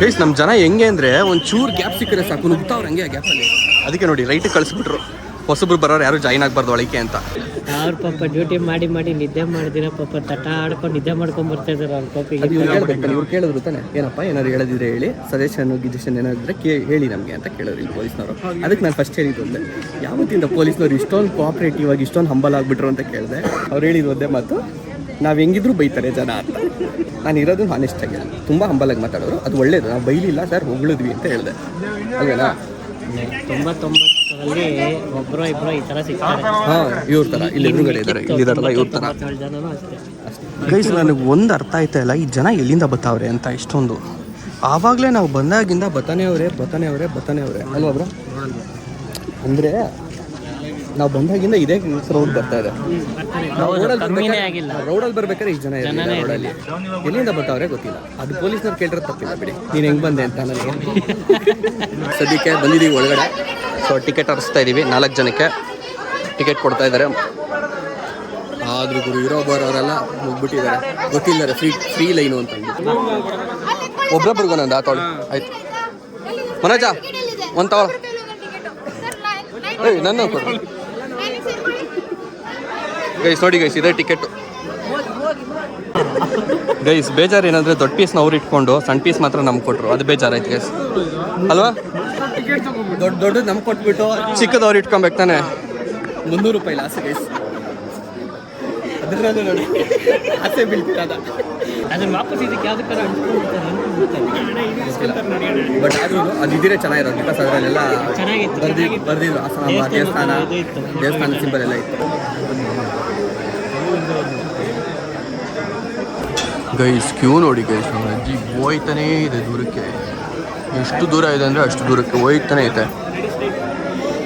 ಗೈಸ್ ನಮ್ಮ ಜನ ಹೆಂಗೆ ಅಂದರೆ ಒಂದು ಚೂರು ಗ್ಯಾಪ್ ಸಿಕ್ಕರೆ ಸಾಕು ನುಗ್ತಾವ್ರು ಹಂಗೆ ಆ ಗ್ಯಾಪಲ್ಲಿ ಅದಕ್ಕೆ ನೋಡಿ ರೈಟ್ ಕಳಿಸ್ಬಿಟ್ರು. ಹೊಸಬ್ರು ಬರೋರು ಯಾರು ಜಾಯಿನ್ ಆಗಬಾರ್ದು ಒಳಕ್ಕೆ ಅಂತ. ಅವ್ರ ಪಾಪ ಡ್ಯೂಟಿ ಮಾಡಿ ಮಾಡಿ ನಿದ್ದೆ ಮಾಡಿದಿರ ಪಾಪ ತಟ ಆಡ್ಕೊಂಡು ನಿದ್ದೆ ಮಾಡ್ಕೊಂಡು ಬರ್ತಾ ಇದಾರೆ ಅವ್ರ ಪಾಪ ಇವ್ರು ಕೇಳಿದ್ರು ತಾನೆ ಏನಪ್ಪ ಏನಾದ್ರು ಹೇಳದಿದ್ರೆ ಹೇಳಿ ಸಜೆಷನ್ ಗಿಜೆಷನ್ ಏನಾದ್ರೆ ಕೇ ಹೇಳಿ ನಮಗೆ ಅಂತ ಕೇಳಿದ್ರು ಇಲ್ಲಿ ಪೊಲೀಸ್ನವರು. ಅದಕ್ಕೆ ನಾನು ಫಸ್ಟ್ ಹೇಳಿದ್ದು ಅಂದರೆ ಯಾವತ್ತಿಂದ ಪೊಲೀಸ್ನವ್ರು ಇಷ್ಟೊಂದು ಕೋಆಪ್ರೇಟಿವ್ ಆಗಿ ಇಷ್ಟೊಂದು ಹಂಬಲ್ ಆಗ್ಬಿಟ್ರು ಅಂತ ಕೇಳಿದೆ ಅವ್ರು ಹೇಳಿದ ಒಂದೇ ಮಾತು ನಾವು ಹೆಂಗಿದ್ರು ಬೈತಾರೆ ಜನ ಅಂತ. ನಾನು ಇರೋದು ಹಾನೆಸ್ಟ್ ಆಗಿ ತುಂಬ ಹಂಬಲಾಗಿ ಮಾತಾಡೋರು. ಅದು ಒಳ್ಳೇದು. ನಾವು ಬೈಲಿಲ್ಲ ಸರ್ ಹೊಗಳಿದ್ವಿ ಅಂತ ಹೇಳಿದೆ. ಅಲ್ವೇನಾ? ತೊಂಬತ್ತೊಂಬತ್ತರಲ್ಲಿ ಒಬ್ರು ಇಬ್ರು ಈ ತರ ಸಿಗ್ತಾರೆ. ಹಾಂ ಇವ್ರ ಥರ ಇಲ್ಲಿ ಎದುರುಗಡೆ ಇದ್ದಾರೆ ಇಲ್ಲಿದಾರಲ್ಲ ಇವ್ರ ಥರ ತೊಂಬತ್ತೇಳು ಜನನೂ ಅಷ್ಟೇ. ಗೈಸ್ ನನಗೆ ಒಂದು ಅರ್ಥ ಆಯ್ತಾ ಇಲ್ಲ. ಈ ಜನ ಎಲ್ಲಿಂದ ಬತ್ತಾವ್ರೆ ಅಂತ ಇಷ್ಟೊಂದು. ಆವಾಗಲೇ ನಾವು ಬಂದಾಗಿಂದ ಬತಾನೆ ಅವರೇ ಬತಾನೆ ಅವರೇ ಬತಾನೆ ಅವರೇ. ಅಲ್ವಾ ಬ್ರೋ? ಅಂದರೆ ನಾವು ಬಂದಾಗಿಂದ ಇದೇ ರೋಡ್ ಬರ್ತಾ ಇದೆ. ನಾವು ರೋಡಲ್ಲಿ ಕಮ್ಮಿನೇ ಆಗಿಲ್ಲ. ರೋಡಲ್ಲಿ ಬರ್ಬೇಕಾದ್ರೆ ಇಷ್ಟು ಜನ ಇರಲಿಲ್ಲ ರೋಡಲ್ಲಿ ಎಲ್ಲಿಂದ ಬರ್ತಾವ್ರೆ ಗೊತ್ತಿಲ್ಲ. ಅದು ಪೊಲೀಸ್ನವ್ರು ಕೇಳಿದ್ರೆ ತಪ್ಪಿಲ್ಲ ಬಿಡಿ. ನೀನು ಹೆಂಗೆ ಬಂದೆ ಅಂತ ನನಗೆ ಸದ್ಯಕ್ಕೆ ಬಂದಿದ್ದೀವಿ ಒಳಗಡೆ. ಸೊ ಟಿಕೆಟ್ ಹರಿಸ್ತಾ ಇದ್ದೀವಿ ನಾಲ್ಕು ಜನಕ್ಕೆ ಟಿಕೆಟ್ ಕೊಡ್ತಾ ಇದ್ದಾರೆ. ಆದ್ರೂ ಗುರು ಇರೋ ಬರೋರೆಲ್ಲ ಮುಗ್ಬಿಟ್ಟಿದ್ದಾರೆ. ಗೊತ್ತಿಲ್ಲ ಫ್ರೀ ಫ್ರೀ ಲೈನು ಅಂತ ಅಂದ್ಬಿಟ್ಟು. ಒಂದೊಂದು ಆ ತೊಳೆ. ಆಯ್ತು. ಮನೋಜ ಒಂದು ತಗೊಳ ಏಯ್ ನನ್ನ ಕೊಡು. ಗೈಸ್ ನೋಡಿ ಗೈಸ್ ಇದೇ ಟಿಕೆಟ್ ಗೈಸ್ ಬೇಜಾರು ಏನಂದ್ರೆ ದೊಡ್ಡ ಪೀಸ್ನ ಅವ್ರು ಇಟ್ಕೊಂಡು ಸಣ್ಣ ಪೀಸ್ ಮಾತ್ರ ನಮ್ಗೆ ಕೊಟ್ರು. ಅದು ಬೇಜಾರಾಯ್ತು ಗೈಸ್ ಅಲ್ವಾ? ದೊಡ್ಡ ದೊಡ್ಡ ನಮ್ಗೆ ಕೊಟ್ಬಿಟ್ಟು ಚಿಕ್ಕದವ್ರು ಇಟ್ಕೊಬೇಕು ತಾನೆ. ಮುನ್ನೂರು ರೂಪಾಯಿ ಲಾಸ್ ಗೈಸ್ ಅದರಲ್ಲೂ ನೋಡಿ ಆಸೆ ಬೀಳ್ತಿರೋದ ಅದನ್ನ ವಾಪಸ್ ಇದಕ್ಕೆ ಯಾವ್ದಕ್ಕಾರ ಬಟ್ ಆದ್ರೂ ಅದು ಇದಿರೇ ಚೆನ್ನಾಗಿರೋದು ಬಿಕಾಸ್ ಅದರಲ್ಲೆಲ್ಲ ಬರ್ದಿ. ಬರ್ದಿದ್ರು ದೇವಸ್ಥಾನ. ದೇವಸ್ಥಾನ ಸಿಂಬಲ್ ಎಲ್ಲ ಇತ್ತು. ಗೈಸ್ ಕ್ಯೂ ನೋಡಿ ಗೈಸ್ ಅಜ್ಜಿ ಹೋಯ್ತಾನೇ ಇದೆ ದೂರಕ್ಕೆ. ಎಷ್ಟು ದೂರ ಇದೆ ಅಂದರೆ ಅಷ್ಟು ದೂರಕ್ಕೆ ಹೋಯ್ತಾನೆ ಇದೆ.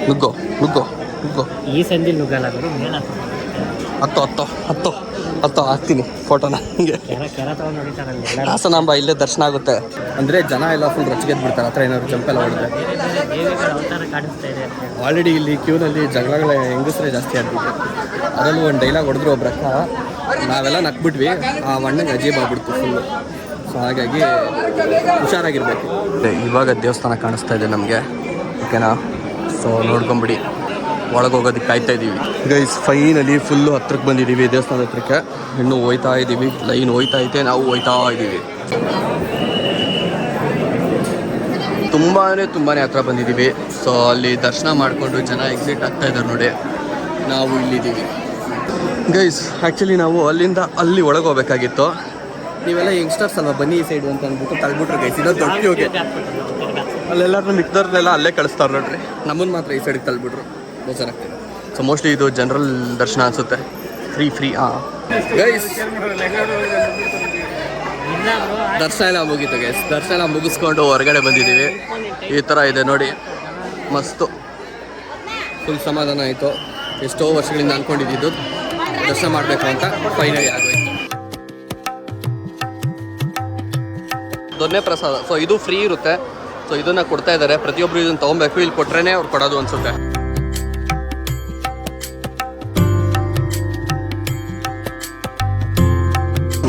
ನುಗ್ಗೋ ನುಗ್ಗೋ ನುಗ್ಗೋ. ಈ ಸಂದಿಲ್ ನುಗ್ಗಲ್ಲ ಹತ್ತೋ ಹತ್ತೋ ಹತ್ತೋ ಹತ್ತೋ ಹಾಕ್ತೀನಿ ಫೋಟೋನ ಹಿಂಗೆ. ಎಲ್ಲ ಹಾಸನಾಂಬ ಇಲ್ಲೇ ದರ್ಶನ ಆಗುತ್ತೆ. ಅಂದರೆ ಜನ ಎಲ್ಲ ಫುಲ್ ರಚಿಗೆದ್ ಬಿಡ್ತಾರೆ ಹತ್ರ ಏನಾದ್ರು ಹೊಡೆದ್ರೆ ಇದೆ ಅಂತ ಆಲ್ರೆಡಿ ಇಲ್ಲಿ ಕ್ಯೂನಲ್ಲಿ ಜಗಳಗಳ ಹೆಂಗಸರೇ ಜಾಸ್ತಿ ಆಗ್ತಿದೆ ಅದರಲ್ಲೂ ಒಂದು ಡೈಲಾಗ್ ಹೊಡೆದ್ರು ಒಬ್ಬರ ನಾವೆಲ್ಲ ನಕ್ಬಿಟ್ವಿ. ಆ ಮಣ್ಣಿಗೆ ಅಜೀಬ್ ಆಗ್ಬಿಡ್ತು ಫುಲ್ಲು ಸೊ ಹಾಗಾಗಿ ಹುಷಾರಾಗಿರ್ಬೇಕು. ಇವಾಗ ದೇವಸ್ಥಾನ ಕಾಣಿಸ್ತಾ ಇದೆ ನಮಗೆ. ಓಕೆನಾ? ಸೊ ನೋಡ್ಕೊಂಬಿಡಿ. ಒಳಗೆ ಹೋಗೋದಕ್ಕೆ ಕಾಯ್ತಾ ಇದ್ದೀವಿ ಗೈಸ್ ಫೈನಲಿ ಫುಲ್ಲು ಹತ್ರಕ್ಕೆ ಬಂದಿದ್ದೀವಿ ದೇವಸ್ಥಾನದ ಹತ್ರಕ್ಕೆ. ಇನ್ನೂ ಹೋಯ್ತಾ ಇದ್ದೀವಿ ಲೈನ್ ಹೋಯ್ತಾ ಐತೆ ನಾವು ಹೋಯ್ತಾ ಇದ್ದೀವಿ ತುಂಬಾ ತುಂಬಾ ಹತ್ರ ಬಂದಿದ್ದೀವಿ ಸೊ ಅಲ್ಲಿ ದರ್ಶನ ಮಾಡಿಕೊಂಡು ಜನ ಎಕ್ಸಿಟ್ ಆಗ್ತಾ ಇದ್ದಾರೆ ನೋಡಿ. ನಾವು ಇಲ್ಲಿದ್ದೀವಿ. ಗೈಸ್ ಆ್ಯಕ್ಚುಲಿ ನಾವು ಅಲ್ಲಿಂದ ಅಲ್ಲಿ ಒಳಗೆ ಹೋಗ್ಬೇಕಾಗಿತ್ತು ನೀವೆಲ್ಲ ಯಂಗ್ಸ್ಟರ್ಸ್ ಅಲ್ವಾ? ಬನ್ನಿ ಈ ಸೈಡು ಅಂತ ಅಂದ್ಬಿಟ್ಟು ತಳ್ಬಿಟ್ರು ಗೈಸ್ ಇದು ದೊಡ್ಡ ಹೋಗಿ ಅಲ್ಲೆಲ್ಲರೂ ಮಿಕ್ದವ್ರನ್ನೆಲ್ಲ ಅಲ್ಲೇ ಕಳಿಸ್ತಾರೆ ನೋಡ್ರಿ. ನಮ್ಮನ್ನು ಮಾತ್ರ ಈ ಸೈಡಿಗೆ ತಳ್ಬಿಟ್ರು. ಬೇಜಾರಾಗ್ತಿದೆ. ಸೊ ಮೋಸ್ಟ್ಲಿ ಇದು ಜನರಲ್ ದರ್ಶನ ಅನಿಸುತ್ತೆ. ಫ್ರೀ ಫ್ರೀ ಹಾಂ ಗೈಸ್ ದರ್ಶನ ಎಲ್ಲ ಮುಗೀತು ಗೈಸ್ ದರ್ಶನ ಎಲ್ಲ ಮುಗಿಸ್ಕೊಂಡು ಹೊರಗಡೆ ಬಂದಿದ್ದೀವಿ. ಈ ಥರ ಇದೆ ನೋಡಿ. ಮಸ್ತು. ಫುಲ್ ಸಮಾಧಾನ ಆಯಿತು. ಎಷ್ಟೋ ವರ್ಷಗಳಿಂದ ಅಂದ್ಕೊಂಡಿದ್ದು ದರ್ಶನ ಮಾಡಬೇಕು ಅಂತ ಫೈನಲಿ ಆಗೋಯ್ತು. ದೊನ್ನೆ ಪ್ರಸಾದ. ಸೊ ಇದು ಫ್ರೀ ಇರುತ್ತೆ. ಸೊ ಇದನ್ನ ಕೊಡ್ತಾ ಇದ್ದಾರೆ ಪ್ರತಿಯೊಬ್ಬರು ಇದನ್ನ ತಗೊಬೇಕು. ಇಲ್ಲಿ ಕೊಟ್ರೇನೆ ಅವ್ರು ಕೊಡೋದು ಅನ್ಸುತ್ತೆ.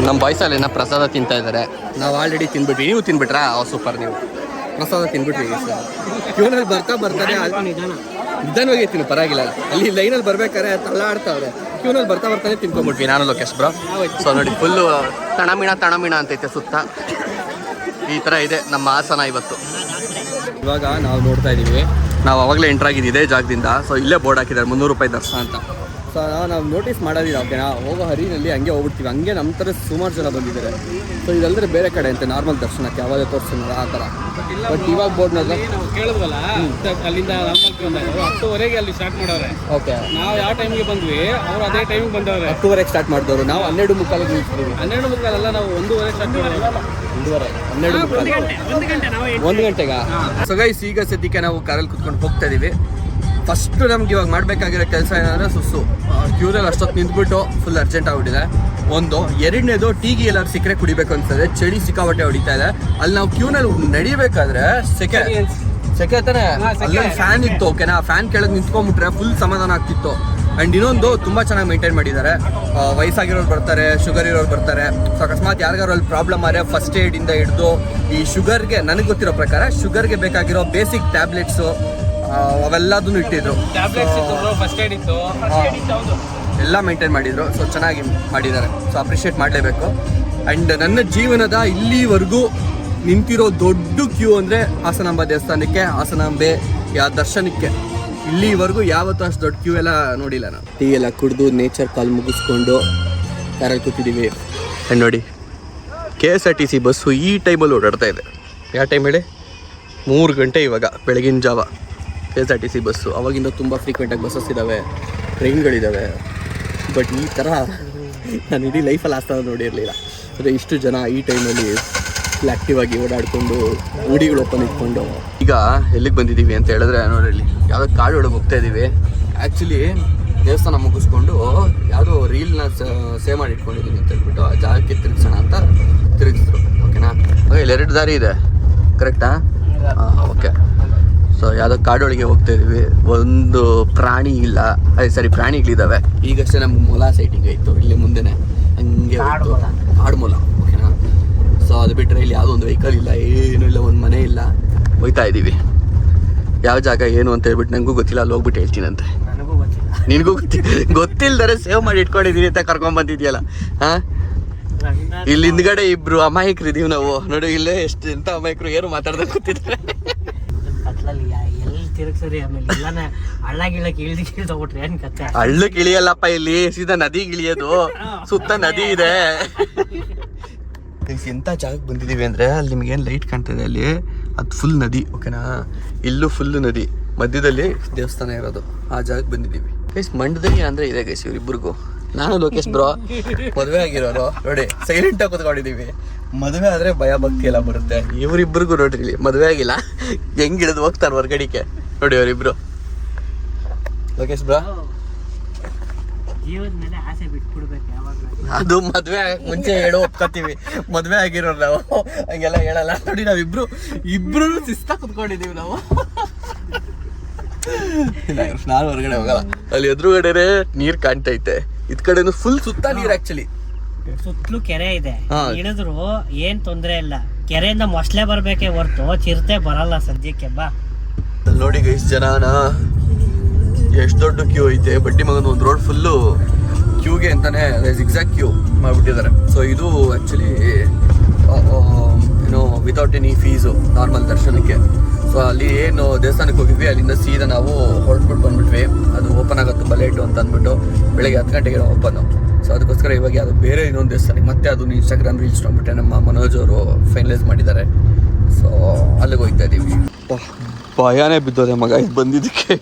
ನಮ್ಮ ಬಾಯ್ಸಲ್ಲಿ ಏನೋ ಪ್ರಸಾದ ತಿಂತಾ ಇದ್ದಾರೆ ನಾವು ಆಲ್ರೆಡಿ ತಿನ್ಬಿಟ್ವಿ. ನೀವು ತಿನ್ಬಿಟ್ರಾ? ಸೂಪರ್ ನೀವು. ಪ್ರಸಾದ ತಿನ್ಬಿಟ್ವಿ ಇವನಲ್ಲಿ ಬರ್ತಾ ಬರ್ತಾರೆ ನಿಧಾನ ನಿಧಾನವಾಗಿ ತಿನ್ನು, ಪರವಾಗಿಲ್ಲ. ಅಲ್ಲಿ ಲೈನಲ್ಲಿ ಬರ್ಬೇಕಾದ್ರೆ ತಳ್ಳಾಡ್ತಾವ್ರೆ. ಕ್ಯೂನಲ್ಲಿ ಬರ್ತಾ ಬರ್ತಾನೆ ತಿನ್ಕೊಂಡ್ಬಿಟ್ವಿ. ನಾನು ಲೋಕೇಶ್ ಬ್ರೋ. ಸೊ ನೋಡಿ ಫುಲ್ಲು ತಣಮಿಣ ತಣಮಿಣ ಅಂತೈತೆ ಸುತ್ತ. ಈ ಥರ ಇದೆ ನಮ್ಮ ಆಸನ ಇವತ್ತು. ಇವಾಗ ನಾವು ನೋಡ್ತಾ ಇದ್ದೀವಿ ನಾವು ಅವಾಗಲೇ ಎಂಟ್ರ್ ಆಗಿದ್ದು ಇದೇ ಜಾಗದಿಂದ. ಸೊ ಇಲ್ಲೇ ಬೋರ್ಡ್ ಹಾಕಿದ್ದಾರೆ ಮುನ್ನೂರು ರೂಪಾಯಿ ದರ್ಶನ ಅಂತ. ಸೊ ನಾವು ನೋಟಿಸ್ ಮಾಡೋದಿಲ್ಲ ಓಕೆನಾ ಹೋಗೋ ಹರಿನಲ್ಲಿ ಹಂಗೆ ಹೋಗ್ಬಿಡ್ತೀವಿ. ಹಂಗೆ ನಮ್ಮ ಥರ ಸುಮಾರು ಜನ ಬಂದಿದ್ದಾರೆ. ಸೊ ಇದಲ್ಲದೆ ಬೇರೆ ಕಡೆ ಅಂತೆ ನಾರ್ಮಲ್ ದರ್ಶನಕ್ಕೆ ಯಾವಾಗ ತೋರಿಸ್ತೀನಲ್ಲ ಆ ಥರ. ಬಟ್ ಇವಾಗ ಬೋರ್ಡ್ ನಾವು ಕೇಳಿದ್ವಲ್ಲ ಅಲ್ಲಿಂದ ಬಂದಾಗ ಹತ್ತುವರೆಗೆ ಅಲ್ಲಿ ಸ್ಟಾರ್ಟ್ ಮಾಡೋರೆ. ಓಕೆ ನಾವು ಯಾವ ಟೈಮ್ಗೆ ಬಂದ್ವಿ ಅವ್ರು ಅದೇ ಟೈಮಿಗೆ ಬಂದವ್ರೆ. ಹತ್ತುವರೆಗೆ ಸ್ಟಾರ್ಟ್ ಮಾಡಿದವರು. ನಾವು ಹನ್ನೆರಡು ಮುಕ್ಕಾಲಿಗೆ ನಿಲ್ಸಿದ್ವಿ. ಹನ್ನೆರಡು ಮುಕ್ಕಾಲಲ್ಲ ನಾವು ಒಂದೂವರೆ ಸ್ಟಾರ್ಟ್ ಒಂದೂವರೆ ಹನ್ನೆರಡು ಮುಕ್ಕಾಲು ಒಂದು ಗಂಟೆ ನಾವು ಒಂದು ಗಂಟೆಗ? ಸೊ ಗೈಸ್ ಈಗ ಸದ್ಯಕ್ಕೆ ನಾವು ಕಾರಲ್ಲಿ ಕುತ್ಕೊಂಡು ಹೋಗ್ತಾ ಇದೀವಿ. ಫಸ್ಟ್ ನಮ್ಗೆ ಇವಾಗ ಮಾಡಬೇಕಾಗಿರೋ ಕೆಲಸ ಏನಂದ್ರೆ ಸುಸ್ಸು. ಕ್ಯೂರಲ್ಲಿ ಅಷ್ಟೊತ್ತು ನಿಂತ್ಬಿಟ್ಟು ಫುಲ್ ಅರ್ಜೆಂಟ್ ಆಗಿಬಿಟ್ಟಿದೆ. ಒಂದು ಎರಡನೇದು ಟೀಗೆ ಎಲ್ಲರೂ ಸಿಕ್ಕರೆ ಕುಡಿಬೇಕು ಅನ್ಸ್ತದೆ. ಚಳಿ ಸಿಕ್ಕಾಬಟ್ಟೆ ಹೊಡಿತಾ ಇದೆ. ಅಲ್ಲಿ ನಾವು ಕ್ಯೂನಲ್ಲಿ ನಡಿಬೇಕಾದ್ರೆ ಸೆಕೆ ಸೆಕೆ ತಾನೆ? ಅಲ್ಲೊಂದು ಫ್ಯಾನ್ ಇತ್ತು ಓಕೆನಾ ಫ್ಯಾನ್ ಕೆಳಗೆ ನಿಂತ್ಕೊಂಡ್ಬಿಟ್ರೆ ಫುಲ್ ಸಮಾಧಾನ ಆಗ್ತಿತ್ತು. ಅಂಡ್ ಇನ್ನೊಂದು ತುಂಬಾ ಚೆನ್ನಾಗಿ ಮೇಂಟೈನ್ ಮಾಡಿದ್ದಾರೆ. ವಯಸ್ಸಾಗಿರೋರು ಬರ್ತಾರೆ ಶುಗರ್ ಇರೋರು ಬರ್ತಾರೆ. ಸೊ ಅಕಸ್ಮಾತ್ ಯಾರಿಗಾರು ಅಲ್ಲಿ ಪ್ರಾಬ್ಲಮ್ ಆದರೆ ಫಸ್ಟ್ ಏಡ್ ಇಂದ ಹಿಡಿದು ಈ ಶುಗರ್ಗೆ ನನಗೆ ಗೊತ್ತಿರೋ ಪ್ರಕಾರ ಶುಗರ್ಗೆ ಬೇಕಾಗಿರೋ ಬೇಸಿಕ್ ಟ್ಯಾಬ್ಲೆಟ್ಸು ಅವೆಲ್ಲದನ್ನು ಇಟ್ಟಿದ್ರು. ಎಲ್ಲ ಮೇಂಟೈನ್ ಮಾಡಿದ್ರು. ಸೊ ಚೆನ್ನಾಗಿ ಮಾಡಿದ್ದಾರೆ. ಸೊ ಅಪ್ರಿಷಿಯೇಟ್ ಮಾಡಲೇಬೇಕು. ಆ್ಯಂಡ್ ನನ್ನ ಜೀವನದ ಇಲ್ಲಿವರೆಗೂ ನಿಂತಿರೋ ದೊಡ್ಡ ಕ್ಯೂ ಅಂದರೆ ಹಾಸನಾಂಬ ದೇವಸ್ಥಾನಕ್ಕೆ ಹಾಸನಾಂಬೆ ಯಾ ದರ್ಶನಕ್ಕೆ. ಇಲ್ಲಿವರೆಗೂ ಯಾವತ್ತೂ ಅಷ್ಟು ದೊಡ್ಡ ಕ್ಯೂ ಎಲ್ಲ ನೋಡಿಲ್ಲ ನಾನು. ಟೀ ಎಲ್ಲ ಕುಡಿದು ನೇಚರ್ ಕಾಲ್ ಮುಗಿಸ್ಕೊಂಡು ಯಾರಲ್ಲಿ ಕೂತಿದ್ದೀವಿ? ಆ್ಯಂಡ್ ನೋಡಿ K S R T C bus ಈ ಟೈಮಲ್ಲಿ ಓಡಾಡ್ತಾ ಇದೆ. ಯಾವ ಟೈಮ್ ಹೇಳಿ? ಮೂರು ಗಂಟೆ ಇವಾಗ ಬೆಳಗಿನ ಜಾವ. K S R T C bus ಅವಾಗಿಂದ ತುಂಬ ಫ್ರೀಕ್ವೆಂಟಾಗಿ ಬಸ್ಸಸ್ ಇದ್ದಾವೆ ಟ್ರೈನ್ಗಳಿದ್ದಾವೆ ಬಟ್ ಈ ಥರ ನಾನು ಇಡೀ ಲೈಫಲ್ಲಿ ಆ ಥರ ನೋಡಿರಲಿಲ್ಲ. ಅಂದರೆ ಇಷ್ಟು ಜನ ಈ ಟೈಮಲ್ಲಿ ಫುಲ್ ಆ್ಯಕ್ಟಿವ್ ಆಗಿ ಓಡಾಡಿಕೊಂಡು ಗುಡಿಗಳು ಓಪನ್ ಇಟ್ಕೊಂಡು. ಈಗ ಎಲ್ಲಿಗೆ ಬಂದಿದ್ದೀವಿ ಅಂತ ಹೇಳಿದ್ರೆ ನೋಡಿ ಯಾವುದೋ ಕಾಡು ಒಳಗೆ ಹೋಗ್ತಾ ಇದ್ದೀವಿ ಆ್ಯಕ್ಚುಲಿ ದೇವಸ್ಥಾನ ಮುಗಿಸ್ಕೊಂಡು ಯಾವುದೋ ರೀಲ್ನ ಸೇವ್ ಮಾಡಿ ಇಟ್ಕೊಂಡಿದ್ದೀನಿ ಅಂತ ಹೇಳ್ಬಿಟ್ಟು ಆ ಜಾಗಕ್ಕೆ ತಿರುಗಿಸೋಣ ಅಂತ ತಿರುಗಿಸಿದ್ರು. ಓಕೆನಾ ಓಕೆ ಇಲ್ಲಿ ಎರಡು ದಾರಿ ಇದೆ. ಕರೆಕ್ಟಾ ಹಾಂ ಓಕೆ ಸೊ ಯಾವುದೋ ಕಾಡೊಳಗೆ ಹೋಗ್ತಾ ಇದೀವಿ. ಒಂದು ಪ್ರಾಣಿ ಇಲ್ಲ. ಅದೇ ಸರಿ ಪ್ರಾಣಿಗಳಿದ್ದಾವೆ ಈಗಷ್ಟೇ ನಮ್ಗೆ ಮೊಲ ಸೈಟಿಂಗ್ ಆಯಿತು. ಇಲ್ಲಿ ಮುಂದೆನೆ ಹಂಗೆ. ಕಾಡು ಮೊಲ. ಓಕೆನಾ ಸೊ ಅದು ಬಿಟ್ಟರೆ ಇಲ್ಲಿ ಯಾವುದೋ ಒಂದು ವೆಹಿಕಲ್ ಇಲ್ಲ ಏನೂ ಇಲ್ಲ ಒಂದು ಮನೆ ಇಲ್ಲ. ಹೋಗ್ತಾ ಇದ್ದೀವಿ. ಯಾವ ಜಾಗ ಏನು ಅಂತ ಹೇಳ್ಬಿಟ್ಟು ನನಗೂ ಗೊತ್ತಿಲ್ಲ. ಅಲ್ಲಿ ಹೋಗ್ಬಿಟ್ಟು ಹೇಳ್ತೀನಂತೆ. ನನಗೂ ಗೊತ್ತಿಲ್ಲ. ನಿನಗೂ ಗೊತ್ತಿ ಗೊತ್ತಿಲ್ದರೆ ಸೇವ್ ಮಾಡಿ ಇಟ್ಕೊಂಡಿದ್ದೀನಿ ಅಂತ ಕರ್ಕೊಂಡ್ ಬಂದಿದ್ಯಲ್ಲ. ಹಾಂ? ಇಲ್ಲಿ ಹಿಂದ್ಗಡೆ ಇಬ್ರು ಅಮಾಯಕರು ಇದೀವಿ ನಾವು. ನೋಡಿ ಇಲ್ಲೇ ಎಷ್ಟು ಎಂತ ಅಮಾಯಕರು ಏನು ಮಾತಾಡ್ದೆ ಕೂತಿದ್ದಾರೆ ಕತ್ಲಲ್ಲಿ ಯಾ- ಎಲ್ಲಿ ತಿರುಗ್ಸರಿ ಆಮೇಲೆ ಇಲ್ಲನ ಹಳ್ಳ ಗಿಳಕ್ಕೆ ಇಳ್ದು ಹೋಗ್ಬಿಟ್ರೆ ಏನ್ ಹಳ್ಳಕ್ಕೆ ಇಳಿಯಲ್ಲಪ್ಪ ಇಲ್ಲಿ ಸೀದಾ ನದಿ ಇಳಿಯೋದು ಸುತ್ತ ನದಿ ಇದೆ. ಎಂತ ಜಾಗಕ್ಕೆ ಬಂದಿದೀವಿ ಅಂದ್ರೆ ಅಲ್ಲಿ ನಿಮ್ಗೆ ಏನು ಲೈಟ್ ಕಾಣ್ತದೆ ಅಲ್ಲಿ? ಅದು ಫುಲ್ ನದಿ ಓಕೆನಾ ಇಲ್ಲೂ ಫುಲ್ ನದಿ ಮಧ್ಯದಲ್ಲಿ ದೇವಸ್ಥಾನ ಇರೋದು ಆ ಜಾಗಕ್ಕೆ ಬಂದಿದ್ದೀವಿ. ಗೈಸ್ ಮಂಡದಲ್ಲಿ ಅಂದ್ರೆ ಇದೆ ಗೈಸ್ ಇವ್ರಿಬ್ರಿಗೂ. ನಾನು ಲೋಕೇಶ್ ಬ್ರೋ [LAUGHS] ಮದುವೆ ಆಗಿರೋರು ನೋಡಿ ಸೈಲೆಂಟ್ ಆಗಿ ಕೂತ್ಕೊಂಡಿದ್ದೀವಿ. ಮದುವೆ ಆದ್ರೆ ಭಯ ಭಕ್ತಿ ಎಲ್ಲ ಬರುತ್ತೆ. ಇವರಿಬ್ರಿಗೂ ನೋಡ್ರಿ ಇಲ್ಲಿ ಮದುವೆ ಆಗಿಲ್ಲ. ಹೆಂಗ್ ಹಿಡಿದು ಹೋಗ್ತಾರೆ ಹೊರ್ಗಡಿಕೆ? ನೋಡಿ ಅವರಿಬ್ರು. ಲೋಕೇಶ್ ಬ್ರಾ? ಅದು ಮದ್ವೆ ಮುಂಚೆ ಹೇಳೋ ಒಪ್ಕೋತೀವಿ ಮದ್ವೆ ಆಗಿರೋರು ನಾವು. ಹಂಗೆಲ್ಲ ಹೇಳಲ್ಲ. ನೋಡಿ ನಾವಿಬ್ರು ಇಬ್ರು ಶಿಸ್ತ ಕುತ್ಕೊಂಡಿದೀವಿ ನಾವು. ನಾನು ಹೊರಗಡೆ ಹೋಗಲ್ಲ. ಅಲ್ಲಿ ಎದುರುಗಡೆ ನೀರ್ ಕಾಣ್ತೈತೆ. ಇದ್ ಕಡೆನು ಫುಲ್ ಸುತ್ತ ನೀರ್ ಆಕ್ಚುಲಿ ಸುತ್ತಲೂ ಕೆರೆ ಇದೆ. ಹಾ. ಇಳಿದ್ರು ಏನ್ ತೊಂದ್ರೆ ಇಲ್ಲ. ಕೆರೆಯಿಂದ ಮೊಸಳೆ ಬರ್ಬೇಕೆ ಹೊರ್ತು ಚಿರತೆ ಬರಲ್ಲ ಸದ್ಯಕ್ಕೆ ಬಾ. ನೋಡಿ ಗೈಸ್ ಜನಾನ. ಎಷ್ಟು ದೊಡ್ಡ ಕ್ಯೂ ಐತೆ. ಬಡ್ಡಿ ಮಗನ ಒಂದು ರೋಡ್ ಫುಲ್ಲು ಕ್ಯೂಗೆ ಅಂತಾನೆ ಎಕ್ಸಾಕ್ಟ್ ಕ್ಯೂ ಮಾಡಿಬಿಟ್ಟಿದ್ದಾರೆ. ಸೊ ಇದು ಆ್ಯಕ್ಚುಲಿ ಏನು ವಿತೌಟ್ ಎನಿ ಫೀಸು ನಾರ್ಮಲ್ ದರ್ಶನಕ್ಕೆ. ಸೊ ಅಲ್ಲಿ ಏನು ದೇವಸ್ಥಾನಕ್ಕೆ ಹೋಗಿದ್ವಿ ಅಲ್ಲಿಂದ ಸೀದಾ ನಾವು ಹೊರಟ್ಬಿಟ್ಟು ಬಂದ್ಬಿಟ್ವಿ. ಅದು ಓಪನ್ ಆಗೋದು ತುಂಬ ಲೇಟು ಅಂತ ಅಂದ್ಬಿಟ್ಟು ಬೆಳಗ್ಗೆ ಹತ್ತು ಗಂಟೆಗೆ ಓಪನ್ನು ಸೊ ಅದಕ್ಕೋಸ್ಕರ ಇವಾಗ ಅದು ಬೇರೆ ಇನ್ನೊಂದು ದೇವಸ್ಥಾನಕ್ಕೆ ಮತ್ತೆ ಅದು ಇನ್ಸ್ಟಾಗ್ರಾಮ್ ರೀಲ್ಸ್ ನೋಡ್ಬಿಟ್ಟೆ ನಮ್ಮ ಮನೋಜ್ ಅವರು ಫೈನಲೈಸ್ ಮಾಡಿದ್ದಾರೆ. ಸೊ ಅಲ್ಲಿಗೆ ಹೋಗ್ತಾ ಇದ್ದೀವಿ ಭಯಾನೇ ಬಿದ್ದೋದೆ ಮಗ ಇದು ಬಂದಿದ್ದಕ್ಕೆ.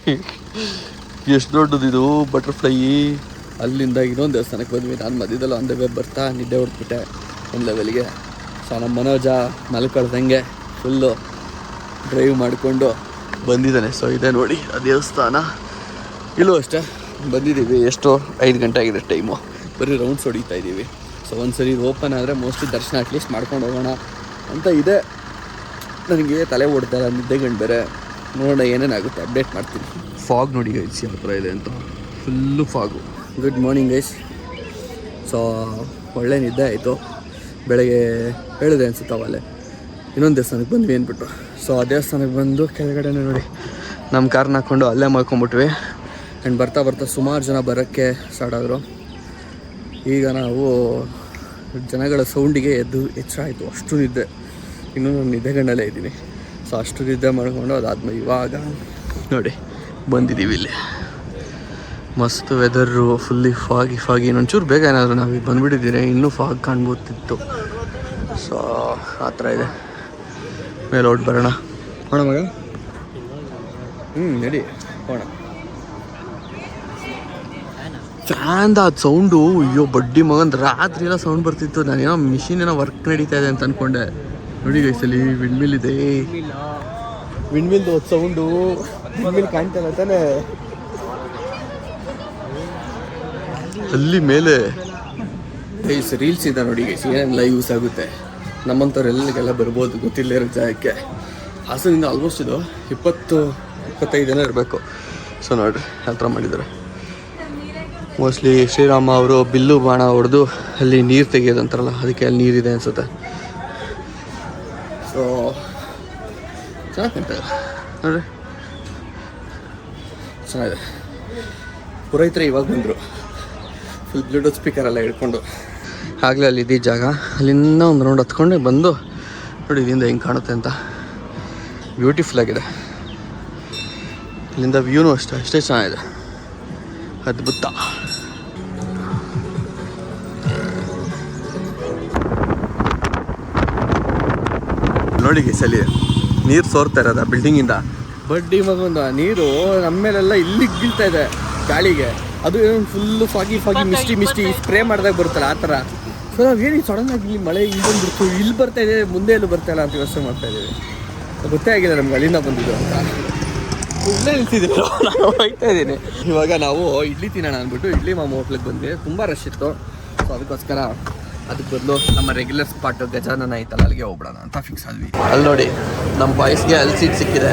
ಎಷ್ಟು ದೊಡ್ಡದು ಇದು ಬಟರ್ಫ್ಲೈ ಅಲ್ಲಿಂದ ಇನ್ನೊಂದು ದೇವಸ್ಥಾನಕ್ಕೆ ಬಂದ್ವಿ. ನಾನು ಮಧ್ಯದಲ್ಲಿ ಒಂದೇ ವೇ ಬರ್ತಾ ನಿದ್ದೆ ಹೊಡ್ಬಿಟ್ಟೆ ಒಂದು ಲೆವೆಲ್ಗೆ ಸೊ ನಮ್ಮ ಮನೋಜ ಮಲ್ಕೊಳ್ದಂಗೆ ಫುಲ್ಲು ಡ್ರೈವ್ ಮಾಡಿಕೊಂಡು ಬಂದಿದ್ದಾನೆ. ಸೊ ಇದೆ ನೋಡಿ ಆ ದೇವಸ್ಥಾನ. ಇಲ್ಲೂ ಅಷ್ಟೇ ಬಂದಿದ್ದೀವಿ. ಎಷ್ಟು ಐದು ಗಂಟೆ ಆಗಿದೆ ಟೈಮು ಬರೀ ರೌಂಡ್ಸ್ ಹೊಡಿತಾ ಇದ್ದೀವಿ. ಸೊ ಒಂದು ಸರಿ ಓಪನ್ ಆದರೆ ಮೋಸ್ಟ್ಲಿ ದರ್ಶನ ಅಟ್ಲೀಸ್ಟ್ ಮಾಡ್ಕೊಂಡು ಹೋಗೋಣ ಅಂತ ಇದೆ. ನನಗೆ ತಲೆ ಓಡ್ತಾ ಇಲ್ಲ ನಿದ್ದೆ ಗಂಡು ಬೇರೆ. ನೋಡೋಣ ಏನೇನಾಗುತ್ತೆ ಅಪ್ಡೇಟ್ ಮಾಡ್ತೀನಿ. ಫಾಗ್ ನೋಡಿ ಗೈಸ್ ಯಾವ ಥರ ಇದೆ ಅಂತ. Full fog good morning guys so ಒಳ್ಳೆ ನಿದ್ದೆ ಆಯಿತು. ಬೆಳಗ್ಗೆ ಹೇಳಿದೆ ಅನಿಸುತ್ತೆ ಅವಲ್ಲೇ ಇನ್ನೊಂದು ದೇವಸ್ಥಾನಕ್ಕೆ ಬಂದ್ವಿ ಅಂದ್ಬಿಟ್ಟು ಸೊ ಆ ದೇವಸ್ಥಾನಕ್ಕೆ ಬಂದು ಕೆಳಗಡೆನೇ ನೋಡಿ. ನಮ್ಮ ಕಾರ್ನ ಹಾಕ್ಕೊಂಡು ಅಲ್ಲೇ ಮಾಡ್ಕೊಂಬಿಟ್ವಿ ಆ್ಯಂಡ್ ಬರ್ತಾ ಬರ್ತಾ ಸುಮಾರು ಜನ ಬರೋಕ್ಕೆ ಸ್ಟಾರ್ಟ್ ಆದರು. ಈಗ ನಾವು ಜನಗಳ ಸೌಂಡಿಗೆ ಎದ್ದು ಹೆಚ್ಚಾಯಿತು ಅಷ್ಟು ನಿದ್ದೆ. ಇನ್ನೂ ನಾನು ನಿದ್ದೆಗಣ್ಣಲ್ಲೇ ಇದ್ದೀನಿ. ಸೊ ಅಷ್ಟು ನಿದ್ದೆ ಮಾಡಿಕೊಂಡು ಅದಾದ್ಮೇಲೆ ಇವಾಗ ನೋಡಿ, ಬಂದಿದ್ದೀವಿ ಇಲ್ಲಿ. ಮಸ್ತ್ ವೆದರು ಫುಲ್ಲಿ ಫಾಗಿ ಫಾಗಿ ಇನ್ನೊಂಚೂರು ಬೇಗ ಏನಾದರೂ ನಾವು ಬಂದುಬಿಟ್ಟಿದ್ದೀರಿ. ಇನ್ನೂ ಫಾಗ್ ಕಾಣ್ಬೋತಿತ್ತು. ಸೊ ಆ ಥರ ಇದೆ. ಮೇಲೆ ಹೊಟ್ಟು ಬರೋಣ. ಹೋಣ ಮಗ. ಹ್ಞೂ ನಡಿ. ಹೋಣ. ಫ್ಯಾನ್ದ ಅದು ಸೌಂಡು. ಅಯ್ಯೋ ಬಡ್ಡಿ ಮಗಂದು ರಾತ್ರಿ ಎಲ್ಲ ಸೌಂಡ್ ಬರ್ತಿತ್ತು. ನಾನೇನೋ ಮಿಷಿನ್ ಏನೋ ವರ್ಕ್ ನಡೀತಾ ಇದೆ ಅಂತ ಅನ್ಕೊಂಡೆ. ನೋಡಿ ಗೈಸಲ್ಲಿ ವಿಂಡ್ಮಿಲ್ ಇದೆ. Windmill sound. ವಿಂಡ್ಮಿಲ್ ಕಾಣ್ತಲ್ಲ ತಾನೇ ಅಲ್ಲಿ ಮೇಲೆ ಗೈಸ್ ರೀಲ್ಸ್ ಇದೆ ನೋಡಿ ಗೈಸ್ ಏನೆಲ್ಲ ಯೂಸ್ ಆಗುತ್ತೆ. ನಮ್ಮಂಥವ್ರೆಲ್ಲಿಗೆಲ್ಲ ಬರ್ಬೋದು ಗೊತ್ತಿಲ್ಲ ಇರೋ ಜಾಗಕ್ಕೆ. ಹಾಸನಿಂದ ಆಲ್ಮೋಸ್ಟ್ ಇದು ಇಪ್ಪತ್ತು ಇಪ್ಪತ್ತೈದು ಜನ ಇರಬೇಕು. ಸೊ ನೋಡ್ರಿ ಆ ಥರ ಮಾಡಿದ್ದಾರೆ. ಮೋಸ್ಟ್ಲಿ ಶ್ರೀರಾಮ ಅವರು, ಬಿಲ್ಲು ಬಾಣ ಹೊಡೆದು ಅಲ್ಲಿ ನೀರು ತೆಗೆಯೋದಂತಾರಲ್ಲ ಅದಕ್ಕೆ ಅಲ್ಲಿ ನೀರಿದೆ ಅನಿಸುತ್ತೆ. ಸೊ ಚೆನ್ನಾಗಿ ನೋಡ್ರಿ. ಚೆನ್ನಾಗಿದೆ. ಪುರೋಹಿತರೆ ಇವಾಗ ಬಂದರು. ಫುಲ್ ಬ್ಲೂಟೂತ್ ಸ್ಪೀಕರ್ ಎಲ್ಲ ಹಿಡ್ಕೊಂಡು. ಆಗಲೇ ಅಲ್ಲಿ ಇದ್ದಿದ್ದ ಜಾಗ. ಅಲ್ಲಿಂದ ಒಂದು ರೌಂಡ್ ಹತ್ಕೊಂಡೆ ಬಂದು, ನೋಡಿ ಇಲ್ಲಿಂದ ಹೆಂಗೆ ಕಾಣುತ್ತೆ ಅಂತ. ಬ್ಯೂಟಿಫುಲ್ ಆಗಿದೆ. ಇಲ್ಲಿಂದ ವ್ಯೂನು ಅಷ್ಟೇ ಅಷ್ಟೇ ಚೆನ್ನಾಗಿದೆ. ಅದ್ಭುತ. ನೋಡಿ ಸಲಿ ನೀರು ಸೋರ್ತಾ ಇರೋದ ಬಿಲ್ಡಿಂಗಿಂದ ಬಡ್ಡಿ ಮಗೊಂದ ನೀರು ನಮ್ಮ ಮೇಲೆಲ್ಲ ಇಲ್ಲಿಗೆ ಬೀಳ್ತಾ ಇದೆ ಗಾಳಿಗೆ. ಅದು full foggy foggy misty misty spray ಮಾಡಿದಾಗ ಬರುತ್ತಲ್ಲ ಆ ಥರ. ಸೊ ನಾವು ಹೇಳಿ ಸಡನ್ ಆಗಿ ಇಲ್ಲಿ ಮಳೆ ಇಲ್ಲಿ ಬಂದ್ಬಿಡ್ತು. ಇಲ್ಲಿ ಬರ್ತಾ ಇದೆ ಮುಂದೆ ಎಲ್ಲೂ ಬರ್ತಾ ಇಲ್ಲ ಅಂತ ಯೋಚನೆ ಮಾಡ್ತಾ ಇದ್ದೀವಿ ಗೊತ್ತೇ ಆಗಿಲ್ಲ ನಮ್ಗೆ ಅಲ್ಲಿಂದ ಬಂದಿದ್ದು ಅಂತ. ಇಲ್ಲೇ ನಿಲ್ತಿದ್ದೀವಿ [LAUGHS] ನಾನು ಹೋಗ್ತಾ ಇದ್ದೀನಿ. ಇವಾಗ ನಾವು ಇಡ್ಲಿ ತಿನ್ನೋಣ ಅಂದ್ಬಿಟ್ಟು ಇಡ್ಲಿ ಮಾಮ ಹೋಟ್ಲಿಗೆ ಬಂದ್ವಿ. ತುಂಬ ರಶ್ ಇತ್ತು. ಸೊ ಅದಕ್ಕೋಸ್ಕರ ಅದಕ್ಕೆ ಬದಲು ನಮ್ಮ ರೆಗ್ಯುಲರ್ ಸ್ಪಾಟ್ ಗಜಾನನ ಐತಲ್ಲ ಅಲ್ಲಿಗೆ ಹೋಗ್ಬಿಡೋಣ ಅಂತ ಫಿಕ್ಸ್ ಆದ್ವಿ. ಅಲ್ಲಿ ನೋಡಿ ನಮ್ಮ ಬಾಯ್ಸ್ಗೆ ಅಲ್ಲಿ ಸೀಟ್ ಸಿಕ್ಕಿದೆ.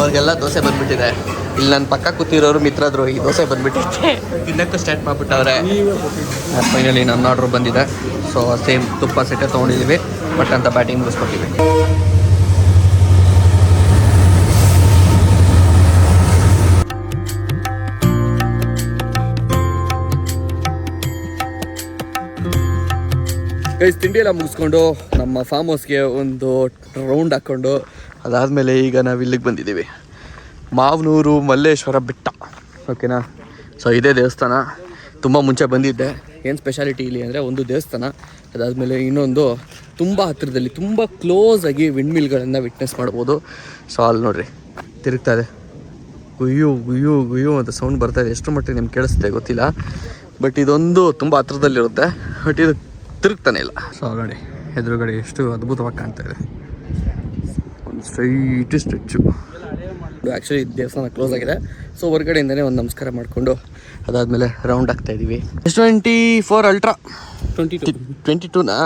ಅವ್ರಿಗೆಲ್ಲ ದೋಸೆ ಬಂದ್ಬಿಟ್ಟಿದೆ. ಇಲ್ಲಿ ನನ್ನ ಪಕ್ಕ ಕೂತಿರೋರು ಮಿತ್ರದ್ರು ಈ ದೋಸೆ ಬಂದ್ಬಿಟ್ಟಿದೆ ತಿನ್ನಕ್ಕೂ ಸ್ಟಾರ್ಟ್ ಮಾಡಿಬಿಟ್ಟವ್ರೆ. ಫೈನಲಿ ನನ್ನ ಆರ್ಡ್ರ್ ಬಂದಿದೆ. ಸೊ ಸೇಮ್ ತುಪ್ಪ ಸೆಟ್ಟೆ ತೊಗೊಂಡಿದ್ದೀವಿ ಬಟ್ ಅಂತ ಬ್ಯಾಟಿಂಗ್ ಮುಗಿಸ್ಕೊತೀವಿ ಗೈಸ್ ತಿಂಡಿ ಎಲ್ಲ ಮುಗಿಸ್ಕೊಂಡು ನಮ್ಮ ಫಾರ್ಮ್ ಹೌಸ್ಗೆ ಒಂದು ರೌಂಡ್ ಹಾಕ್ಕೊಂಡು ಅದಾದಮೇಲೆ ಈಗ ನಾವು ಇಲ್ಲಿಗೆ ಬಂದಿದ್ದೀವಿ. ಮಾವನೂರು ಮಲ್ಲೇಶ್ವರ ಬೆಟ್ಟ. ಓಕೆನಾ ಸೊ ಇದೇ ದೇವಸ್ಥಾನ. ತುಂಬ ಮುಂಚೆ ಬಂದಿದ್ದೆ. ಏನು ಸ್ಪೆಷಾಲಿಟಿ ಇಲ್ಲಿ ಅಂದರೆ ಒಂದು ದೇವಸ್ಥಾನ. ಅದಾದಮೇಲೆ ಇನ್ನೊಂದು ತುಂಬ ಹತ್ತಿರದಲ್ಲಿ ತುಂಬ ಕ್ಲೋಸ್ ಆಗಿ ವಿಂಡ್ ಮಿಲ್ಗಳನ್ನು ವಿಟ್ನೆಸ್ ಮಾಡ್ಬೋದು. ಸೊ ಅಲ್ಲಿ ನೋಡ್ರಿ, ತಿರುಗ್ತಾ ಇದೆ. ಗುಯ್ಯು ಗುಯ್ಯು ಗುಯ್ಯು ಅಂತ ಸೌಂಡ್ ಬರ್ತಾ ಇದೆ. ಎಷ್ಟು ಮಟ್ಟಿಗೆ ನಿಮ್ಗೆ ಕೇಳಿಸುತ್ತೆ ಗೊತ್ತಿಲ್ಲ. ಬಟ್ ಇದೊಂದು ತುಂಬ ಹತ್ತಿರದಲ್ಲಿರುತ್ತೆ. ಬಟ್ ಇದು ತಿರುಗ್ತಾನೆ ಇಲ್ಲ. ಸೊ ನೋಡಿ ಎದುರುಗಡೆ ಎಷ್ಟು ಅದ್ಭುತವಾಗಿ ಕಾಣ್ತಾ ಇದೆ. ಒಂದು ಸ್ಟ್ರೈಟ್ ಸ್ಟ್ರೆಚ್ಚು ಆ್ಯಕ್ಚುಲಿ ದೇವಸ್ಥಾನ ಕ್ಲೋಸ್ ಆಗಿದೆ. ಸೊ ಹೊರಗಡೆಯಿಂದನೇ ಒಂದು ನಮಸ್ಕಾರ ಮಾಡಿಕೊಂಡು ಅದಾದಮೇಲೆ ರೌಂಡ್ ಆಗ್ತಾ ಇದ್ದೀವಿ ಎಷ್ಟು twenty four ultra twenty two twenty ಟೂನಾ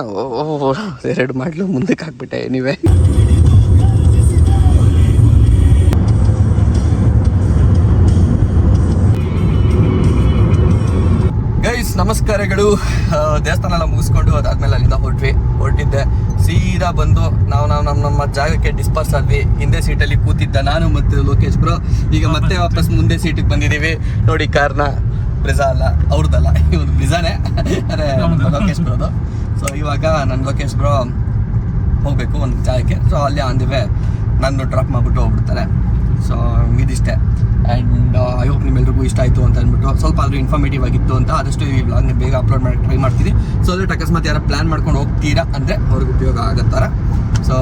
ಓ ಎರಡು ಮಾಡಲು ಮುಂದಕ್ಕೆ ಹಾಕ್ಬಿಟ್ಟೆ ನೀವೇ ನಮಸ್ಕಾರಗಳು. ದೇವಸ್ಥಾನ ಎಲ್ಲ ಮುಗಿಸ್ಕೊಂಡು ಅದಾದ್ಮೇಲೆ ಅಲ್ಲಿಂದ ಹೊರಟ್ವಿ. ಹೊರಟಿದ್ದೆ. ಸೀದಾ ಬಂದು ನಾವು ನಾವು ನಮ್ಮ ನಮ್ಮ ಜಾಗಕ್ಕೆ ಡಿಸ್ಪರ್ಸ್ ಆದ್ವಿ. ಹಿಂದೆ ಸೀಟಲ್ಲಿ ಕೂತಿದ್ದ ನಾನು ಮತ್ತು ಲೋಕೇಶ್ ಬ್ರೋ ಈಗ ಮತ್ತೆ ವಾಪಸ್ ಮುಂದೆ ಸೀಟಿಗೆ ಬಂದಿದ್ದೀವಿ ನೋಡಿ ಕಾರ್ನ ಬ್ರಿಜಾ ಅಲ್ಲ ಅವ್ರದ್ದಲ್ಲ. [LAUGHS] ಇವ್ರು ಬ್ರಿಜಾನೇ ಅದೇ ಲೋಕೇಶ್ ಬ್ರೋದು ಸೊ ಇವಾಗ ನನ್ನ ಲೋಕೇಶ್ ಬ್ರೋ ಹೋಗಬೇಕು ಒಂದು ಜಾಗಕ್ಕೆ. ಸೊ ಅಲ್ಲಿ ಅಂದಿವೆ. ನನ್ನ ಡ್ರಾಪ್ ಮಾಡಿಬಿಟ್ಟು ಹೋಗ್ಬಿಡ್ತಾರೆ ಸೊ ಇದಿಷ್ಟೇ ಆ್ಯಂಡ್ ಐ ಹೋಪ್ ನಿಮ್ಮೆಲ್ರಿಗೂ ಇಷ್ಟ ಆಯಿತು ಅಂತ ಅಂದ್ಬಿಟ್ಟು ಸ್ವಲ್ಪ ಆದರೂ ಇನ್ಫಾರ್ಮೇಟಿವ್ ಆಗಿತ್ತು ಅಂತ ಆದಷ್ಟು ಈ ವ್ಲಾಗ್ನ ಬೇಗ ಅಪ್ಲೋಡ್ ಮಾಡಿ ಟ್ರೈ ಮಾಡ್ತೀನಿ. ಸೊ ಅದೇ ಅಕಸ್ಮಾತ್ ಯಾರು ಪ್ಲ್ಯಾನ್ ಮಾಡ್ಕೊಂಡು ಹೋಗ್ತೀರಾ ಅಂದರೆ ಅವ್ರಿಗೆ ಉಪಯೋಗ ಆಗತ್ತಾರ ಸೊ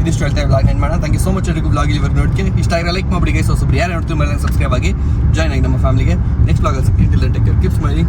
ಇದಿಷ್ಟು ಹೇಳ್ತಾ ವ್ಲಾಗ್ ಏನು ಮಾಡೋಣ. ಥ್ಯಾಂಕ್ ಯು ಸೊ ಮಚ್ ಎಲ್ರಿಗೂ ವ್ಲಾಗ್ ಇವರು ನೋಡ್ಕೆ. ಇಷ್ಟ ಆಗಿರೋ ಲೈಕ್ ಮಾಡಿಬಿಡಿ ಸೊ ಸ್ವಲ್ಪ ಯಾರು ನೋಡ್ತೀವಿ ಮೇಲೆ ಸಬ್ಸ್ಕ್ರೈಬ್ ಆಗಿ ಜಾಯ್ನ್ ಆಗಿ ನಮ್ಮ ಫ್ಯಾಮಿಲಿಗೆ ನೆಕ್ಸ್ಟ್ ವ್ಲಾಗ್ ಸಿಗ್ತೀನಿ. ಟೇಕ್ ಕೇರ್ ಕಿಪ್ಸ್ ಮಾಡಿ